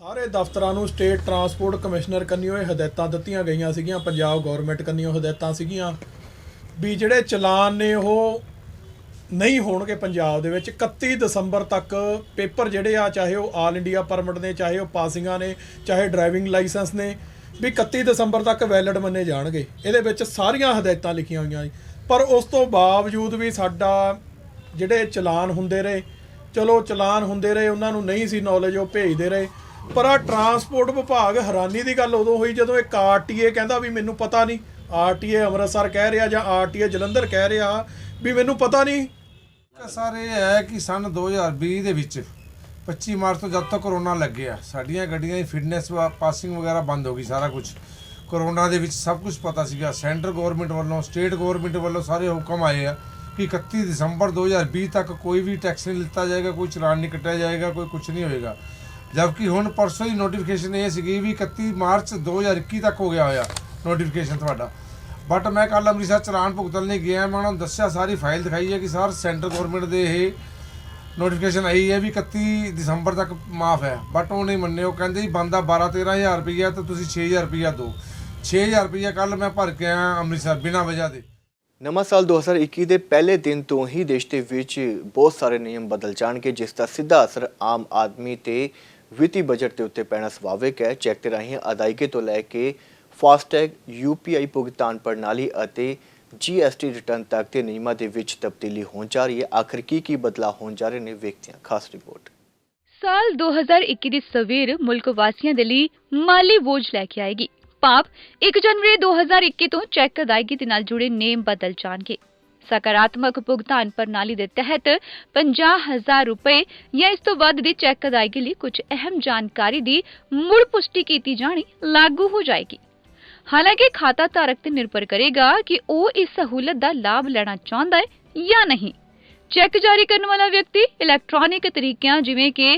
ਸਾਰੇ ਦਫ਼ਤਰਾਂ ਨੂੰ ਸਟੇਟ ਟਰਾਂਸਪੋਰਟ ਕਮਿਸ਼ਨਰ ਕੰਨਿਓ ਇਹ ਹਦਾਇਤਾਂ ਦਿੱਤੀਆਂ ਗਈਆਂ ਸੀਗੀਆਂ, ਪੰਜਾਬ ਗਵਰਨਮੈਂਟ ਕੰਨਿਓ ਹਦਾਇਤਾਂ ਸੀਗੀਆਂ ਵੀ ਜਿਹੜੇ ਚਲਾਨ ਨੇ ਉਹ ਨਹੀਂ ਹੋਣਗੇ ਪੰਜਾਬ ਦੇ ਵਿੱਚ। 31 ਦਸੰਬਰ ਤੱਕ ਪੇਪਰ ਜਿਹੜੇ ਆ, ਚਾਹੇ ਉਹ ਆਲ ਇੰਡੀਆ ਪਰਮਿਟ ਨੇ, ਚਾਹੇ ਉਹ ਪਾਸਿੰਗਾਂ ਨੇ, ਚਾਹੇ ਡਰਾਈਵਿੰਗ ਲਾਇਸੈਂਸ ਨੇ, ਵੀ 31 ਦਸੰਬਰ ਤੱਕ ਵੈਲਿਡ ਮੰਨੇ ਜਾਣਗੇ। ਇਹਦੇ ਵਿੱਚ ਸਾਰੀਆਂ ਹਦਾਇਤਾਂ ਲਿਖੀਆਂ ਹੋਈਆਂ ਜੀ। ਪਰ ਉਸ ਤੋਂ ਬਾਵਜੂਦ ਵੀ ਸਾਡਾ ਜਿਹੜੇ ਚਲਾਨ ਹੁੰਦੇ ਰਹੇ, ਚਲੋ ਚਲਾਨ ਹੁੰਦੇ ਰਹੇ, ਉਹਨਾਂ ਨੂੰ ਨਹੀਂ ਸੀ ਨੌਲੇਜ ਉਹ ਭੇਜਦੇ ਰਹੇ। ਪਰ ਆ ਟਰਾਂਸਪੋਰਟ ਵਿਭਾਗ ਹੈਰਾਨੀ ਦੀ ਗੱਲ ਉਦੋਂ ਹੋਈ ਜਦੋਂ ਇੱਕ ਆਰਟੀਏ ਕਹਿੰਦਾ ਵੀ ਮੈਨੂੰ ਪਤਾ ਨਹੀਂ ਆਰਟੀਏ ਅੰਮ੍ਰਿਤਸਰ ਕਹਿ ਰਿਹਾ ਜਾਂ ਆਰਟੀਏ ਜਲੰਧਰ ਕਹਿ ਰਿਹਾ ਵੀ ਮੈਨੂੰ ਪਤਾ ਨਹੀਂ ਸਰ ਇਹ ਹੈ ਕਿ ਸਨ 2020 ਦੇ ਵਿੱਚ 25 ਮਾਰਚ ਤੋਂ ਜਦ ਤੱਕ ਕਰੋਨਾ ਲੱਗਿਆ, ਸਾਡੀਆਂ ਗੱਡੀਆਂ ਦੀ ਫਿਟਨੈਸ ਪਾਸਿੰਗ ਵਗੈਰਾ ਬੰਦ ਹੋ ਗਈ ਸਾਰਾ ਕੁਝ ਕਰੋਨਾ ਦੇ ਵਿੱਚ ਸਭ ਕੁਝ ਪਤਾ ਸੀਗਾ। ਸੈਂਟਰ ਗਵਰਨਮੈਂਟ ਵੱਲੋਂ ਸਟੇਟ ਗਵਰਨਮੈਂਟ ਵੱਲੋਂ ਸਾਰੇ ਹੁਕਮ ਆਏ ਆ ਕਿ 31 ਦਸੰਬਰ 2020 ਤੱਕ ਕੋਈ ਵੀ ਟੈਕਸ ਨਹੀਂ ਲਿੱਤਾ ਜਾਏਗਾ, ਕੋਈ ਚਲਾਨ ਨਹੀਂ ਕੱਟਿਆ ਜਾਏਗਾ, ਕੋਈ ਕੁਝ ਨਹੀਂ ਹੋਏਗਾ। ਜਦਕਿ ਹੁਣ ਪਰਸੋਂ ਹੀ ਨੋਟੀਫਿਕੇਸ਼ਨ ਇਹ ਸੀਗੀ ਵੀ 31 ਮਾਰਚ 2021 ਤੱਕ ਹੋ ਗਿਆ ਹੋਇਆ ਨੋਟੀਫਿਕੇਸ਼ਨ ਤੁਹਾਡਾ। ਬਟ ਮੈਂ ਕੱਲ ਅੰਮ੍ਰਿਤਸਰ ਚਲਾਨ ਭੁਗਤਣ ਲਈ ਗਿਆ, ਮੈਂ ਉਹਨਾਂ ਨੂੰ ਦੱਸਿਆ, ਸਾਰੀ ਫਾਈਲ ਦਿਖਾਈ ਹੈ ਕਿ ਸਰ ਸੈਂਟਰ ਗਵਰਨਮੈਂਟ ਦੇ ਇਹ ਨੋਟੀਫਿਕੇਸ਼ਨ ਆਈ ਹੈ ਵੀ 31 ਦਸੰਬਰ ਤੱਕ ਮਾਫ ਹੈ। ਬਟ ਉਹ ਨਹੀਂ ਮੰਨੇ ਉਹ ਕਹਿੰਦੇ ਜੀ ਬੰਦਾ 12 13000 ਰੁਪਈਆ, ਤੇ ਤੁਸੀਂ 6000 ਰੁਪਈਆ ਦਿਓ। 6000 ਰੁਪਈਆ ਕੱਲ ਮੈਂ ਭਰ ਕੇ ਆਇਆ ਅੰਮ੍ਰਿਤਸਰ, ਬਿਨਾਂ ਵਜ੍ਹਾ ਦੇ। ਨਵਾਂ ਸਾਲ 2021 ਦੇ ਪਹਿਲੇ ਦਿਨ ਤੋਂ ਹੀ ਦੇਸ਼ ਦੇ ਵਿੱਚ ਬਹੁਤ ਸਾਰੇ ਨਿਯਮ ਬਦਲ ਜਾਣਗੇ, ਜਿਸ ਦਾ ਸਿੱਧਾ ਅਸਰ ਆਮ ਆਦਮੀ ਤੇ ਵਿੱਤੀ ਬਜਟ ਦੇ ਉੱਤੇ ਪੈਣਾ ਸੁਭਾਵਿਕ ਹੈ। ਚੈੱਕ ਤੇ ਰਾਹੀਂ ਅਦਾਇਗੀ ਤੋਂ ਲੈ ਕੇ ਫਾਸਟੈਗ ਯੂਪੀਆਈ ਭੁਗਤਾਨ ਪ੍ਰਣਾਲੀ ਅਤੇ ਜੀਐਸਟੀ ਰਿਟਰਨ ਤੱਕ ਦੇ ਨਿਯਮਾਂ ਦੇ ਵਿੱਚ ਤਬਦੀਲੀ ਹੋਣ ਜਾ ਰਹੀ ਹੈ। ਆਖਰ ਕੀ ਕੀ ਬਦਲਾਅ ਹੋਣ ਜਾ ਰਹੇ ਨੇ ਵੇਖਦੇ ਹਾਂ। ਖਾਸ ਰਿਪੋਰਟ। ਸਾਲ 2021 ਦੀ ਸਵੇਰ ਮੁਲਕ ਵਾਸੀਆਂ ਦੇ ਲਈ ਮਾਲੀ ਬੋਝ ਲੈ ਕੇ ਆਏਗੀ। ਭਾਵ 1 ਜਨਵਰੀ 2021 ਤੋਂ ਚੈੱਕ ਅਦਾਇਗੀ ਦੇ ਨਾਲ ਜੁੜੇ ਨੇਮ ਬਦਲ ਜਾਣਗੇ। ਸਕਾਰਾਤਮਕ ਭੁਗਤਾਨ ਪ੍ਰਣਾਲੀ ਦੇ ਤਹਿਤ 50000 ਰੁਪਏ ਜਾਂ ਇਸ ਤੋਂ ਵੱਧ ਦੀ ਚੈੱਕ ਅਦਾਇਗੀ ਲਈ ਕੁਝ ਅਹਿਮ ਜਾਣਕਾਰੀ ਦੀ ਮੁੜ ਪੁਸ਼ਟੀ ਕੀਤੀ ਜਾਣੀ ਲਾਗੂ ਹੋ ਜਾਏਗੀ। ਹਾਲਾਂਕਿ ਖਾਤਾ ਧਾਰਕ ਤੇ ਨਿਰਭਰ ਕਰੇਗਾ ਕਿ ਉਹ ਇਸ ਸਹੂਲਤ ਦਾ ਲਾਭ ਲੈਣਾ ਚਾਹੁੰਦਾ ਹੈ ਜਾਂ ਨਹੀਂ। ਚੈੱਕ ਜਾਰੀ ਕਰਨ ਵਾਲਾ ਵਿਅਕਤੀ ਇਲੈਕਟ੍ਰੋਨਿਕ ਤਰੀਕਿਆਂ ਜਿਵੇਂ ਕਿ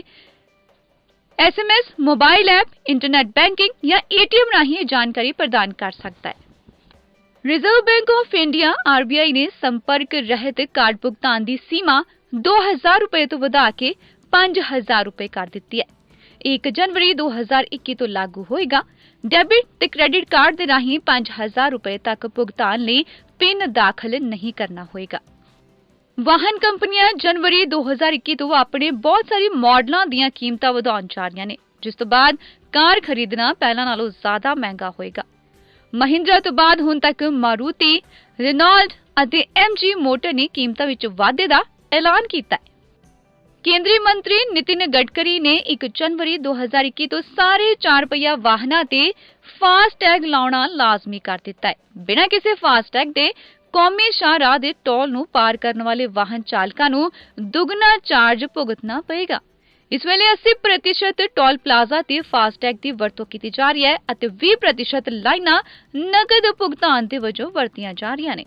SMS mobile app, internet banking ਜਾਂ ਏਟੀਐਮ ਰਾਹੀਂ ਜਾਣਕਾਰੀ ਪ੍ਰਦਾਨ ਕਰ ਸਕਦਾ ਹੈ। Reserve bank of India RBI ਨੇ ਸੰਪਰਕ ਰਹਿਤ ਕਾਰਡ ਭੁਗਤਾਨ ਦੀ ਸੀਮਾ 2000 ਰੁਪਏ ਤੋਂ ਵਧਾ ਕੇ 5000 ਰੁਪਏ ਕਰ ਦਿੱਤੀ ਹੈ। 1 ਜਨਵਰੀ 2021 ਤੋਂ ਲਾਗੂ ਹੋਏਗਾ ਡੈਬਿਟ ਤੇ ਕ੍ਰੈਡਿਟ ਕਾਰਡ ਦੇ ਰਾਹੀਂ 5000 ਰੁਪਏ ਤੱਕ ਭੁਗਤਾਨ ਲਈ ਪਿਨ ਦਾਖਲ ਨਹੀਂ ਕਰਨਾ ਹੋਏਗਾ। ਵਾਹਨ ਕੰਪਨੀਆਂ ਜਨਵਰੀ 2021 ਤੋਂ ਆਪਣੇ ਬਹੁਤ ਸਾਰੇ ਮਾਡਲਾਂ ਦੀਆਂ ਕੀਮਤਾਂ ਵਧਾਉਣ ਜਾ ਰਹੀਆਂ ਨੇ, ਜਿਸ ਤੋਂ ਬਾਅਦ ਕਾਰ ਖਰੀਦਣਾ ਪਹਿਲਾਂ ਨਾਲੋਂ ਜ਼ਿਆਦਾ ਮਹਿੰਗਾ ਹੋਏਗਾ। ਮਹਿੰਦਰਾ ਤੋਂ ਬਾਅਦ ਹੁਣ ਤੱਕ ਮਾਰੂਤੀ, ਰੇਨੋਲਡ ਅਤੇ ਐਮਜੀ ਮੋਟਰ ਨੇ ਕੀਮਤਾਂ ਵਿੱਚ ਵਾਧੇ ਦਾ ਐਲਾਨ ਕੀਤਾ ਹੈ। ਕੇਂਦਰੀ ਮੰਤਰੀ ਨਿਤਿਨ ਗਡਕਰੀ ਨੇ 1 ਜਨਵਰੀ 2021 ਤੋਂ ਸਾਰੇ 4 ਪਹੀਆ ਵਾਹਨਾਂ ਤੇ ਫਾਸਟੈਗ ਲਾਉਣਾ ਲਾਜ਼ਮੀ ਕਰ ਦਿੱਤਾ ਹੈ। ਬਿਨਾਂ ਕਿਸੇ ਫਾਸਟੈਗ ਦੇ ਕੌਮੀ ਸ਼ਾਹਰਾਹ ਦੇ ਟੋਲ ਨੂੰ ਪਾਰ ਕਰਨ ਵਾਲੇ ਵਾਹਨ ਚਾਲਕਾਂ ਨੂੰ ਦੁੱਗਣਾ ਚਾਰਜ ਭੁਗਤਣਾ ਪਏਗਾ। ਇਸ ਵੇਲੇ 80% ਟੋਲ ਪਲਾਜ਼ਾ ਤੇ ਫਾਸਟੈਗ ਦੀ ਵਰਤੋਂ ਕੀਤੀ ਜਾ ਰਹੀ ਹੈ ਅਤੇ 20% ਲਾਈਨਾਂ ਨਕਦ ਭੁਗਤਾਨ ਦੇ ਵਜੋਂ ਵਰਤੀਆਂ ਜਾ ਰਹੀਆਂ ਨੇ।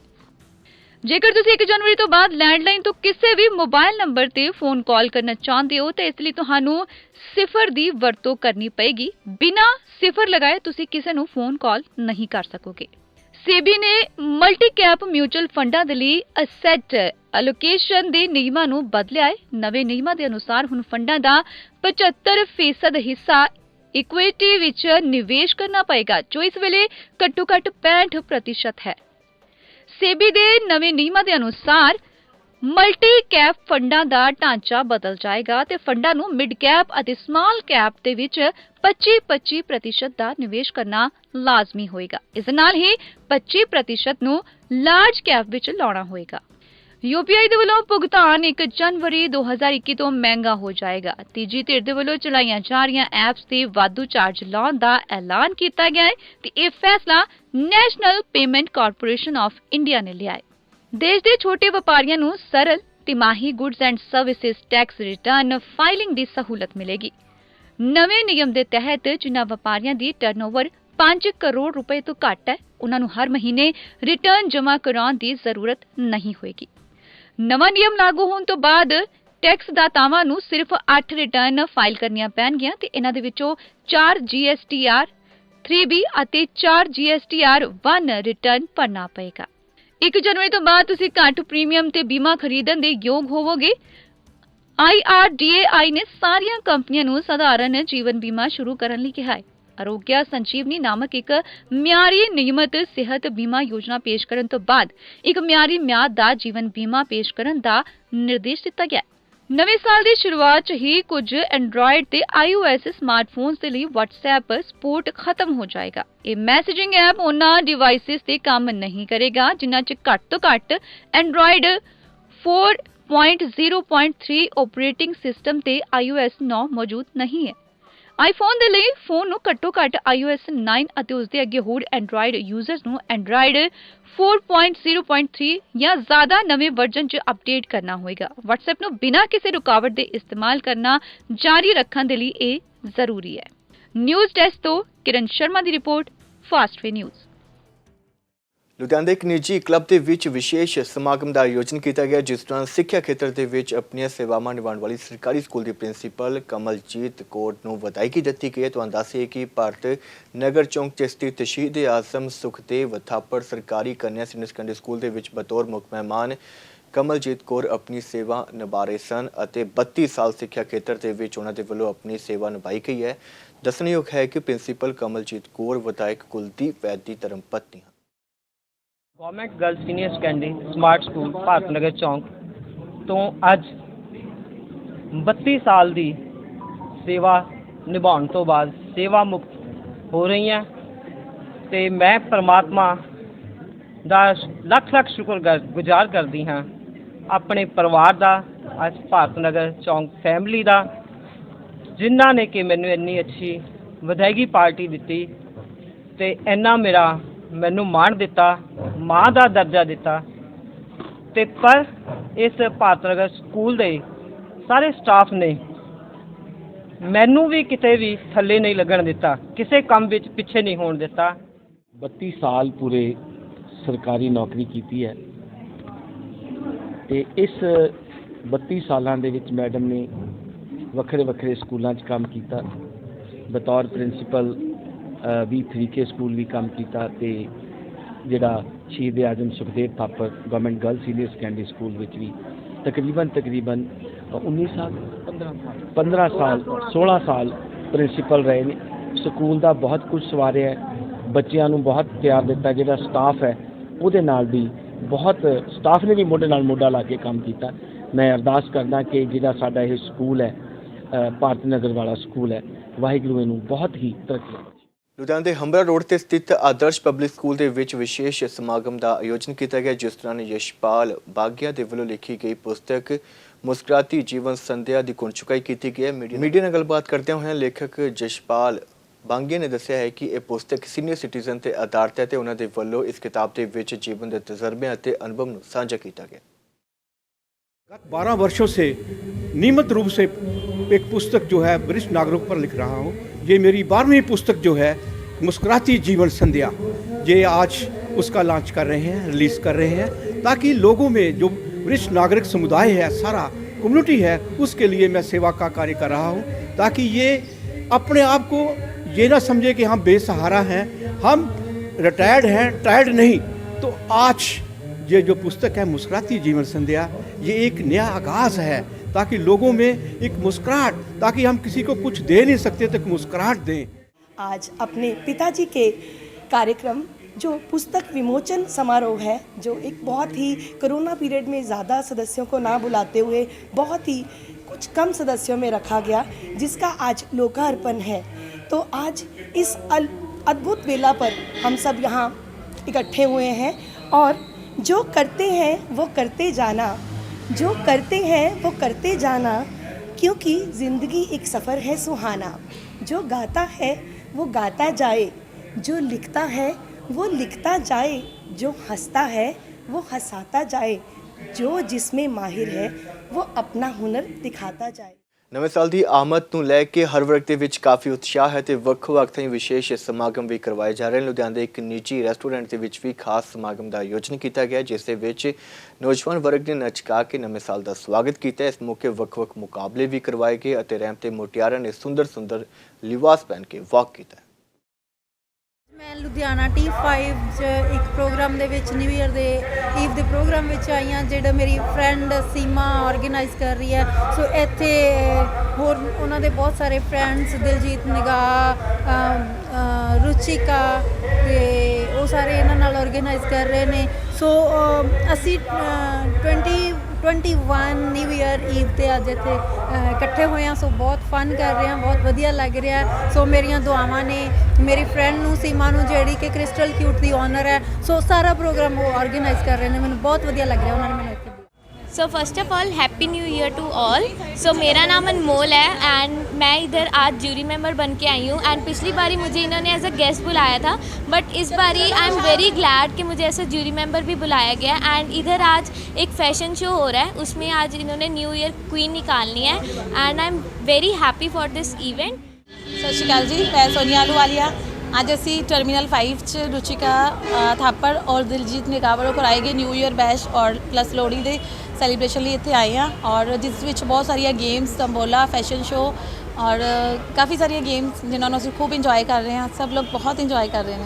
ਜੇਕਰ ਤੁਸੀਂ 1 ਜਨਵਰੀ ਤੋਂ ਬਾਅਦ ਲੈਂਡਲਾਈਨ ਤੋਂ ਕਿਸੇ ਵੀ ਮੋਬਾਈਲ ਨੰਬਰ ਤੇ ਫੋਨ ਕਾਲ ਕਰਨਾ ਚਾਹੁੰਦੇ ਹੋ, ਤਾਂ ਇਸ ਲਈ ਤੁਹਾਨੂੰ ਸਿਫਰ ਦੀ ਵਰਤੋਂ ਕਰਨੀ ਪਏਗੀ। ਬਿਨਾਂ ਸਿਫਰ ਲਗਾਏ ਤੁਸੀਂ ਕਿਸੇ ਨੂੰ ਫੋਨ ਕਾਲ ਨਹੀਂ ਕਰ ਸਕੋਗੇ। ਸੇਬੀ ਨੇ ਮਲਟੀ ਕੈਪ ਮਿਊਚੁਅਲ ਫੰਡਾਂ ਦੇ ਲਈ ਅਸੈਟ ਅਲੋਕੇਸ਼ਨ ਦੇ ਨਿਯਮਾਂ ਨੂੰ ਬਦਲਿਆ ਹੈ। ਨਵੇਂ ਨਿਯਮਾਂ ਦੇ ਅਨੁਸਾਰ ਹੁਣ ਫੰਡਾਂ ਦਾ 75% ਹਿੱਸਾ ਇਕੁਇਟੀ ਵਿੱਚ ਨਿਵੇਸ਼ ਕਰਨਾ ਪਏਗਾ, ਜੋ ਇਸ ਵੇਲੇ ਘੱਟੋ-ਘੱਟ 65% ਹੈ। ਸੇਬੀ ਦੇ ਨਵੇਂ ਨਿਯਮਾਂ ਦੇ ਅਨੁਸਾਰ ਮਲਟੀ ਕੈਪ ਫੰਡਾਂ ਦਾ ਢਾਂਚਾ ਬਦਲ ਜਾਏਗਾ ਤੇ ਫੰਡਾਂ ਨੂੰ ਮਿਡ ਕੈਪ ਅਤੇ ਸਮਾਲ ਕੈਪ ਦੇ ਵਿੱਚ 25-25% ਦਾ ਨਿਵੇਸ਼ ਕਰਨਾ ਲਾਜ਼ਮੀ ਹੋਏਗਾ। ਇਸ ਨਾਲ ਹੀ 25% ਨੂੰ ਲਾਰਜ ਕੈਪ ਵਿੱਚ ਲਾਉਣਾ ਹੋਏਗਾ। ਯੂਪੀਆਈ ਦੇ ਵੱਲੋਂ ਭੁਗਤਾਨ 1 ਜਨਵਰੀ 2021 ਤੋਂ ਮਹਿੰਗਾ ਹੋ ਜਾਏਗਾ। ਤੀਜੀ ਧਿਰ ਦੇ ਵੱਲੋਂ ਚਲਾਈਆਂ ਜਾ ਰਹੀਆਂ ਐਪਸ ਤੇ ਵਾਧੂ ਚਾਰਜ ਲਾਉਣ ਦਾ ਐਲਾਨ ਕੀਤਾ ਗਿਆ ਹੈ ਤੇ ਇਹ ਫੈਸਲਾ national payment corporation of India ਨੇ ਲਿਆ ਹੈ। ਦੇਸ਼ ਦੇ ਛੋਟੇ ਵਪਾਰੀਆਂ ਨੂੰ ਸਰਲ, ਤਿਮਾਹੀ goods and services tax return filing ਦੀ ਸਹੂਲਤ ਮਿਲੇਗੀ। ਨਵੇਂ ਨਿਯਮ ਦੇ ਤਹਿਤ ਜਿਨ੍ਹਾਂ ਵਪਾਰੀਆਂ ਦੀ ਟਰਨਓਵਰ 5 ਕਰੋੜ ਰੁਪਏ ਤੋਂ ਘੱਟ ਹੈ, ਉਹਨਾਂ ਨੂੰ ਹਰ ਮਹੀਨੇ ਰਿਟਰਨ ਜਮ੍ਹਾਂ ਕਰਾਉਣ ਦੀ ਜ਼ਰੂਰਤ ਨਹੀਂ ਹੋਏਗੀ। ਨਵਾਂ ਨਿਯਮ ਲਾਗੂ ਹੋਣ ਤੋਂ ਬਾਅਦ ਟੈਕਸ ਦਾਤਾਵਾਂ ਨੂੰ ਸਿਰਫ 8 ਰਿਟਰਨ ਫਾਈਲ ਕਰਨੀਆਂ ਪੈਣਗੀਆਂ ਤੇ ਇਹਨਾਂ ਦੇ ਵਿੱਚੋਂ 4 GSTR 3B ਅਤੇ 4 GSTR 1 ਰਿਟਰਨ ਭਰਨਾ ਪਏਗਾ। 1 ਜਨਵਰੀ ਤੋਂ ਬਾਅਦ ਤੁਸੀਂ ਘੱਟ ਪ੍ਰੀਮੀਅਮ ਤੇ ਬੀਮਾ ਖਰੀਦਣ ਦੇ ਯੋਗ ਹੋਵੋਗੇ। IRDAI ਨੇ ਸਾਰੀਆਂ ਕੰਪਨੀਆਂ ਨੂੰ ਸਧਾਰਨ ਜੀਵਨ ਬੀਮਾ ਸ਼ੁਰੂ ਕਰਨ ਲਈ ਕਿਹਾ ਹੈ। ਆਰੋਗਿਆ ਸੰਜੀਵਨੀ ਨਾਮਕ ਇੱਕ ਮਿਆਰੀ ਨਿਯਮਤ ਸਿਹਤ ਬੀਮਾ ਯੋਜਨਾ ਪੇਸ਼ ਕਰਨ ਤੋਂ ਬਾਅਦ ਇੱਕ ਮਿਆਰੀ ਮਿਆਦ ਦਾ ਜੀਵਨ ਬੀਮਾ ਪੇਸ਼ ਕਰਨ ਦਾ ਨਿਰਦੇਸ਼ ਦਿੱਤਾ ਗਿਆ ਨਵੇਂ ਸਾਲ ਦੀ ਸ਼ੁਰੂਆਤ 'ਚ ਹੀ ਕੁਝ ਐਂਡਰੋਇਡ ਤੇ iOS ਸਮਾਰਟਫੋਨਸ ਦੇ ਲਈ WhatsApp ਸਪੋਰਟ ਖਤਮ ਹੋ ਜਾਏਗਾ। ਇਹ ਮੈਸੇਜਿੰਗ ਐਪ ਉਹਨਾਂ ਡਿਵਾਈਸਿਸ ਤੇ ਕੰਮ ਨਹੀਂ ਕਰੇਗਾ, ਜਿਨ੍ਹਾਂ 'ਚ ਘੱਟ ਤੋਂ ਘੱਟ ਐਂਡਰੋਇਡ 4.0.3 ਆਪਰੇਟਿੰਗ ਸਿਸਟਮ ਤੇ iOS 9 ਮੌਜੂਦ ਨਹੀਂ ਹੈ। ਆਈਫੋਨ ਦੇ ਲਈ ਫੋਨ ਨੂੰ ਘੱਟੋ ਘੱਟ iOS 9 ਅਤੇ ਉਸ ਦੇ ਅੱਗੇ ਹੋਰ ਐਂਡਰੋਇਡ ਯੂਜ਼ਰਸ ਨੂੰ ਐਂਡਰੋਇਡ 4.0.3 ਜਾਂ ਜ਼ਿਆਦਾ ਨਵੇਂ ਵਰਜ਼ਨ 'ਚ ਅਪਡੇਟ ਕਰਨਾ ਹੋਏਗਾ। WhatsApp ਨੂੰ ਬਿਨਾਂ ਕਿਸੇ ਰੁਕਾਵਟ ਦੇ ਇਸਤੇਮਾਲ ਕਰਨਾ ਜਾਰੀ ਰੱਖਣ ਦੇ ਲਈ ਇਹ ਜ਼ਰੂਰੀ ਹੈ। ਨਿਊਜ਼ ਡੈਸਕ ਤੋਂ ਕਿਰਨ ਸ਼ਰਮਾ ਦੀ ਰਿਪੋਰਟ ਫਾਸਟਵੇ ਨਿਊਜ਼ ਲੁਧਿਆਣਾ ਦੇ ਇੱਕ ਨਿੱਜੀ ਕਲੱਬ ਦੇ ਵਿੱਚ ਵਿਸ਼ੇਸ਼ ਸਮਾਗਮ ਦਾ ਆਯੋਜਨ ਕੀਤਾ ਗਿਆ, ਜਿਸ ਦੌਰਾਨ ਸਿੱਖਿਆ ਖੇਤਰ ਦੇ ਵਿੱਚ ਆਪਣੀਆਂ ਸੇਵਾਵਾਂ ਨਿਭਾਉਣ ਵਾਲੀ ਸਰਕਾਰੀ ਸਕੂਲ ਦੀ ਪ੍ਰਿੰਸੀਪਲ ਕਮਲਜੀਤ ਕੌਰ ਨੂੰ ਵਧਾਈ ਦਿੱਤੀ ਗਈ ਹੈ। ਤੁਹਾਨੂੰ ਦੱਸੀਏ ਕਿ ਭਾਰਤ ਨਗਰ ਚੌਂਕ 'ਚ ਸਥਿਤ ਸ਼ਹੀਦ ਆਜ਼ਮ ਸੁਖਦੇਵ ਥਾਪੜ ਸਰਕਾਰੀ ਕੰਨਿਆ ਸੀਨੀਅਰ ਸੈਕੰਡਰੀ ਸਕੂਲ ਦੇ ਵਿੱਚ ਬਤੌਰ ਮੁੱਖ ਮਹਿਮਾਨ ਕਮਲਜੀਤ ਕੌਰ ਆਪਣੀ ਸੇਵਾ ਨਿਭਾ ਰਹੇ ਸਨ ਅਤੇ 32 ਸਾਲ ਸਿੱਖਿਆ ਖੇਤਰ ਦੇ ਵਿੱਚ ਉਹਨਾਂ ਦੇ ਵੱਲੋਂ ਆਪਣੀ ਸੇਵਾ ਨਿਭਾਈ ਗਈ ਹੈ। ਦੱਸਣਯੋਗ ਹੈ ਕਿ ਪ੍ਰਿੰਸੀਪਲ ਕਮਲਜੀਤ ਕੌਰ ਵਿਧਾਇਕ ਕੁਲਦੀਪ ਵੈਦ ਦੀ ਧਰਮ ਪਤਨੀ government girl senior secondary smart school Bharat Nagar Chowk ਤੋਂ ਅੱਜ 32 ਸਾਲ ਦੀ ਸੇਵਾ ਨਿਭਾਉਣ ਤੋਂ ਬਾਅਦ ਸੇਵਾ ਮੁਕਤ ਹੋ ਰਹੀ ਹੈ ਤੇ ਮੈਂ ਪ੍ਰਮਾਤਮਾ ਦਾ ਲੱਖ ਲੱਖ ਸ਼ੁਕਰ ਗੁਜ਼ਾਰ ਕਰਦੀ ਹਾਂ ਆਪਣੇ ਪਰਿਵਾਰ ਦਾ ਅੱਜ ਭਾਰਤ ਨਗਰ ਚੌਂਕ ਫੈਮਿਲੀ ਦਾ ਜਿਨ੍ਹਾਂ ਨੇ ਕਿ ਮੈਨੂੰ ਇੰਨੀ ਅੱਛੀ ਵਿਦਾਇਗੀ ਪਾਰਟੀ ਦਿੱਤੀ ਤੇ ਇੰਨਾ ਮੇਰਾ ਮੈਨੂੰ ਮਾਣ ਦਿੱਤਾ, ਮਾਂ ਦਾ ਦਰਜਾ ਦਿੱਤਾ। ਤੇ ਪਰ ਇਸ ਭਾਰਤ ਨਗਰ ਸਕੂਲ ਦੇ ਸਾਰੇ ਸਟਾਫ ਨੇ ਮੈਨੂੰ ਵੀ ਕਿਤੇ ਵੀ ਥੱਲੇ ਨਹੀਂ ਲੱਗਣ ਦਿੱਤਾ, ਕਿਸੇ ਕੰਮ ਵਿੱਚ ਪਿੱਛੇ ਨਹੀਂ ਹੋਣ ਦਿੱਤਾ। 32 ਸਾਲ ਪੂਰੇ ਸਰਕਾਰੀ ਨੌਕਰੀ ਕੀਤੀ ਹੈ। ਤੇ ਇਸ 32 ਸਾਲਾਂ ਦੇ ਵਿੱਚ ਮੈਡਮ ਨੇ ਵੱਖਰੇ ਵੱਖਰੇ ਸਕੂਲਾਂ 'ਚ ਕੰਮ ਕੀਤਾ। ਬਤੌਰ ਪ੍ਰਿੰਸੀਪਲ ਵੀ 3K ਸਕੂਲ ਵੀ ਕੰਮ ਕੀਤਾ ਤੇ ਜਿਹੜਾ Shaheed Azam Sukhdev Thapar government girl senior secondary school ਵਿੱਚ ਵੀ ਤਕਰੀਬਨ ਤਕਰੀਬਨ 19 ਸਾਲ? 15 ਸਾਲ। 16 ਸਾਲ ਪ੍ਰਿੰਸੀਪਲ ਰਹੇ ਨੇ। ਸਕੂਲ ਦਾ ਬਹੁਤ ਕੁਝ ਸਵਾਰਿਆ ਬੱਚਿਆਂ ਨੂੰ ਬਹੁਤ ਪਿਆਰ ਦਿੱਤਾ ਜਿਹੜਾ ਸਟਾਫ ਹੈ ਉਹਦੇ ਨਾਲ ਵੀ ਬਹੁਤ ਸਟਾਫ ਨੇ ਵੀ ਮੋਢੇ ਨਾਲ ਮੋਢਾ ਲਾ ਕੇ ਕੰਮ ਕੀਤਾ। ਮੈਂ ਅਰਦਾਸ ਕਰਦਾ ਕਿ ਜਿਹੜਾ ਸਾਡਾ ਇਹ ਸਕੂਲ ਹੈ ਭਾਰਤ ਨਗਰ ਵਾਲਾ ਸਕੂਲ ਹੈ ਵਾਹਿਗੁਰੂ ਇਹਨੂੰ ਬਹੁਤ ਹੀ ਤਰੱਕੀ ਲੁਧਿਆਣਾ ਦੇ ਹੰਬਰਾ ਰੋਡ ਤੇ ਸਥਿਤ ਆਦਰਸ਼ ਪਬਲਿਕ ਸਕੂਲ ਦੇ ਵਿੱਚ ਵਿਸ਼ੇਸ਼ ਸਮਾਗਮ ਦਾ ਆਯੋਜਨ ਕੀਤਾ ਗਿਆ ਜਿਸ ਦੌਰਾਨ ਯਸ਼ਪਾਲ ਬਾਗਿਆ ਦੇ ਵੱਲੋਂ ਲਿਖੀ ਗਈ ਪੁਸਤਕ ਮੁਸਕਰਾਤੀ ਜੀਵਨ ਸੰਧਿਆ ਦੀ ਗੁਣ ਚੁਕਾਈ ਕੀਤੀ ਗਈ ਹੈ ਮੀਡੀਆ ਮੀਡੀਆ ਨਾਲ ਗੱਲਬਾਤ ਕਰਦਿਆਂ ਹੋਇਆਂ ਲੇਖਕ ਜਸ਼ਪਾਲ ਬਾਂਗੀਆ ਨੇ ਦੱਸਿਆ ਹੈ ਕਿ ਇਹ ਪੁਸਤਕ ਸੀਨੀਅਰ ਸਿਟੀਜ਼ਨ ਤੇ ਆਧਾਰਿਤ ਹੈ ਤੇ ਉਹਨਾਂ ਦੇ ਵੱਲੋਂ ਇਸ ਕਿਤਾਬ ਦੇ ਵਿੱਚ ਜੀਵਨ ਦੇ ਤਜਰਬਿਆਂ ਅਤੇ ਅਨੁਭਵ ਨੂੰ ਸਾਂਝਾ ਕੀਤਾ ਗਿਆ गत 12 वर्षों से नियमित रूप से एक पुस्तक जो है वरिष्ठ नागरिक पर लिख रहा हूँ। ये मेरी बारहवीं पुस्तक जो है, मुस्कुराती जीवन संध्या। ये आज उसका लॉन्च कर रहे हैं रिलीज़ कर रहे हैं, ताकि लोगों में जो वरिष्ठ नागरिक समुदाय है, सारा कम्युनिटी है, उसके लिए मैं सेवा का कार्य कर रहा हूँ, ताकि ये अपने आप को ये ना समझे कि हम बेसहारा हैं, हम रिटायर्ड हैं टायर्ड नहीं। तो आज ये जो पुस्तक है, मुस्कुराती जीवन संध्या, ये एक नया आगाज़ है। ताकि लोगों में एक मुस्कुराहट, ताकि हम किसी को कुछ दे नहीं सकते तो मुस्कुराहट दें। आज अपने पिताजी के कार्यक्रम, जो पुस्तक विमोचन समारोह है, जो एक बहुत ही कोरोना पीरियड में ज़्यादा सदस्यों को ना बुलाते हुए बहुत ही कुछ कम सदस्यों में रखा गया, जिसका आज लोकार्पण है। तो आज इस अद्भुत वेला पर हम सब यहाँ इकट्ठे हुए हैं और जो करते हैं, वो करते जाना। जो करते हैं, वो करते जाना, क्योंकि ज़िंदगी एक सफ़र है सुहाना। जो गाता है, वो गाता जाए। जो लिखता है, वो लिखता जाए। जो हंसता है, वो हंसाता जाए। जो जिसमें माहिर है, वो अपना हुनर दिखाता जाए। ਨਵੇਂ ਸਾਲ ਦੀ ਆਮਦ ਨੂੰ ਲੈ ਕੇ ਹਰ ਵਰਗ ਦੇ ਵਿੱਚ ਕਾਫੀ ਉਤਸ਼ਾਹ ਹੈ ਤੇ ਵੱਖ-ਵੱਖ ਥਾਈਂ ਵਿਸ਼ੇਸ਼ ਸਮਾਗਮ ਵੀ ਕਰਵਾਏ ਜਾ ਰਹੇ ਨੇ। ਲੁਧਿਆਣਾ ਦੇ ਇੱਕ ਨਿੱਜੀ ਰੈਸਟੋਰੈਂਟ ਦੇ ਵਿੱਚ ਵੀ ਖਾਸ ਸਮਾਗਮ ਦਾ ਆਯੋਜਨ ਕੀਤਾ ਗਿਆ, ਜਿਸ ਦੇ ਵਿੱਚ ਨੌਜਵਾਨ ਵਰਗ ਨੇ ਨਚਕਾ ਕੇ ਨਵੇਂ ਸਾਲ ਦਾ ਸਵਾਗਤ ਕੀਤਾ। ਇਸ ਮੌਕੇ ਵੱਖ-ਵੱਖ ਮੁਕਾਬਲੇ ਵੀ ਕਰਵਾਏ ਗਏ ਅਤੇ ਰੈਂਪ ਤੇ ਮੁਟਿਆਰਾਂ ਨੇ ਸੁੰਦਰ-ਸੁੰਦਰ ਲਿਬਾਸ ਪਹਿਨ ਕੇ ਵਾਕ ਕੀਤਾ। ਮੈਂ ਲੁਧਿਆਣਾ T5 ਚ ਇੱਕ ਪ੍ਰੋਗਰਾਮ ਦੇ ਵਿੱਚ ਨਿਊ ਇਅਰ ਦੇ ਈਵ ਦੇ ਪ੍ਰੋਗਰਾਮ ਵਿੱਚ ਆਈ ਹਾਂ ਜਿਹੜਾ ਮੇਰੀ ਫਰੈਂਡ ਸੀਮਾ ਆਰਗੇਨਾਈਜ਼ ਕਰ ਰਹੀ ਹੈ। ਸੋ ਇੱਥੇ ਹੋਰ ਉਹਨਾਂ ਦੇ ਬਹੁਤ ਸਾਰੇ ਫਰੈਂਡਸ ਦਿਲਜੀਤ ਨਿਗਾਹ ਰੁਚਿਕਾ ਤੇ ਉਹ ਸਾਰੇ ਇਹਨਾਂ ਨਾਲ ਆਰਗੇਨਾਈਜ਼ ਕਰ ਰਹੇ ਨੇ। ਸੋ ਅਸੀਂ ਅ, 20 21 ਨਿਊ ਇਅਰ ਈਦ ਤੇ ਅੱਜ ਇੱਥੇ ਅ, ਇਕੱਠੇ ਹੋਏ ਹਾਂ ਸੋ ਬਹੁਤ ਫਨ ਕਰ ਰਹੇ ਹਾਂ ਬਹੁਤ ਵਧੀਆ ਲੱਗ ਰਿਹਾ ਸੋ ਮੇਰੀਆਂ ਦੁਆਵਾਂ ਨੇ ਮੇਰੀ ਫਰੈਂਡ ਨੂੰ ਸੀਮਾ ਨੂੰ ਜਿਹੜੀ ਕਿ ਕ੍ਰਿਸਟਲ ਕਿਊਟ ਦੀ ਓਨਰ ਹੈ ਸੋ ਸਾਰਾ ਪ੍ਰੋਗਰਾਮ ਉਹ ਆਰਗੇਨਾਈਜ਼ ਕਰ ਰਹੇ ਨੇ ਮੈਨੂੰ ਬਹੁਤ ਵਧੀਆ ਲੱਗ ਰਿਹਾ ਉਹਨਾਂ ਨੇ ਮੈਨੂੰ so first of all happy new year to all so मेरा नाम अनमोल है एंड मैं इधर आज जूरी मेंबर बन के आई हूँ एंड पिछली बारी मुझे इन्होंने एज अ गेस्ट बुलाया था बट इस बारी आई एम वेरी ग्लैड कि मुझे ऐसे जूरी मेंबर भी बुलाया गया एंड इधर आज एक फैशन शो हो रहा है उसमें आज इन्होंने न्यू ईयर क्वीन निकालनी है and I am very happy for this event ਸਤਿ ਸ਼੍ਰੀ ਅਕਾਲ ਜੀ ਮੈਂ ਸੋਨੀਆ ਆਲੂਵਾਲੀਆ ਅੱਜ ਅਸੀਂ ਟਰਮੀਨਲ 5 ਚ ਰੁਚਿਕਾ ਅ, ਥਾਪੜ ਔਰ ਦਿਲਜੀਤ ਨਿਗਾਹ ਵੱਲੋਂ ਕਰਾਏ ਗਏ ਨਿਊ ਇਅਰ ਬੈਸ਼ ਔਰ ਪਲੱਸ ਲੋਹੜੀ ਦੇ ਸੈਲੀਬ੍ਰੇਸ਼ਨ ਲਈ ਇੱਥੇ ਆਏ ਹਾਂ ਔਰ ਜਿਸ ਵਿੱਚ ਬਹੁਤ ਸਾਰੀਆਂ ਗੇਮਸ ਤੰਬੋਲਾ ਫੈਸ਼ਨ ਸ਼ੋ ਔਰ ਕਾਫੀ ਸਾਰੀਆਂ ਗੇਮਸ ਜਿਨ੍ਹਾਂ ਨੂੰ ਅਸੀਂ ਖੂਬ ਇੰਜੋਏ ਕਰ ਰਹੇ ਹਾਂ, ਸਭ ਲੋਕ ਬਹੁਤ ਇੰਜੋਏ ਕਰ ਰਹੇ ਨੇ।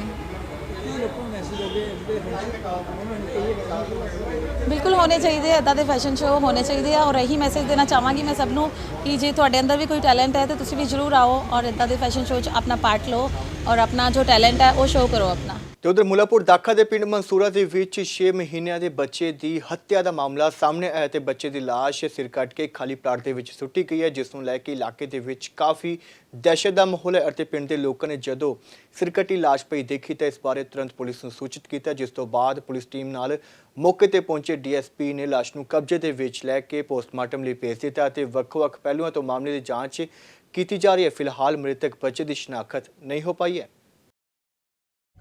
ਬਿਲਕੁਲ ਹੋਣੇ ਚਾਹੀਦੇ ਆ, ਇੱਦਾਂ ਦੇ ਫੈਸ਼ਨ ਸ਼ੋਅ ਹੋਣੇ ਚਾਹੀਦੇ ਆ ਔਰ ਇਹੀ ਮੈਸੇਜ ਦੇਣਾ ਚਾਹਾਂਗੀ ਮੈਂ ਸਭ ਨੂੰ ਕਿ ਜੇ ਤੁਹਾਡੇ ਅੰਦਰ ਵੀ ਕੋਈ ਟੈਲੈਂਟ ਹੈ ਤਾਂ ਤੁਸੀਂ ਵੀ ਜ਼ਰੂਰ ਆਓ ਔਰ ਇੱਦਾਂ ਦੇ ਫੈਸ਼ਨ ਸ਼ੋਅ 'ਚ ਆਪਣਾ ਪਾਰਟ ਲਓ ਔਰ ਆਪਣਾ ਜੋ ਟੈਲੈਂਟ ਹੈ ਉਹ ਸ਼ੋਅ ਕਰੋ ਆਪਣਾ। ਤੇ ਉਧਰ ਮੁਲਾਪੁਰ ਦਾਖਾ ਦੇ ਪਿੰਡ ਮਨਸੂਰਾ ਦੇ ਵਿੱਚ 6 ਮਹੀਨਿਆਂ ਦੇ ਬੱਚੇ ਦੀ ਹੱਤਿਆ ਦਾ ਮਾਮਲਾ ਸਾਹਮਣੇ ਆਇਆ ਤੇ ਬੱਚੇ ਦੀ ਲਾਸ਼ ਸਿਰ ਕੱਟ ਕੇ ਖਾਲੀ ਪਲਾਟ ਦੇ ਵਿੱਚ ਸੁੱਟੀ ਗਈ ਹੈ, ਜਿਸ ਨੂੰ ਲੈ ਕੇ ਇਲਾਕੇ ਦੇ ਵਿੱਚ ਕਾਫੀ ਦਹਿਸ਼ਤ ਦਾ ਮਾਹੌਲ ਹੈ ਅਤੇ ਪਿੰਡ ਦੇ ਲੋਕਾਂ ਨੇ ਜਦੋਂ ਸਿਰਕਟੀ ਲਾਸ਼ ਪਈ ਦੇਖੀ ਤਾਂ ਇਸ ਬਾਰੇ ਤੁਰੰਤ ਪੁਲਿਸ ਨੂੰ ਸੂਚਿਤ ਕੀਤਾ, ਜਿਸ ਤੋਂ ਬਾਅਦ ਪੁਲਿਸ ਟੀਮ ਨਾਲ ਮੌਕੇ ਤੇ ਪਹੁੰਚੇ ਡੀਐਸਪੀ ਨੇ ਲਾਸ਼ ਨੂੰ ਕਬਜ਼ੇ ਦੇ ਵਿੱਚ ਲੈ ਕੇ ਪੋਸਟਮਾਰਟਮ ਲਈ ਭੇਜ ਦਿੱਤਾ ਅਤੇ ਵੱਖ-ਵੱਖ ਪਹਿਲੂਆਂ ਤੋਂ ਮਾਮਲੇ ਦੀ ਜਾਂਚ ਕੀਤੀ ਜਾ ਰਹੀ ਹੈ। ਫਿਲਹਾਲ ਮ੍ਰਿਤਕ ਬੱਚੇ ਦੀ ਸ਼ਨਾਖਤ ਨਹੀਂ ਹੋ ਪਾਈ ਹੈ।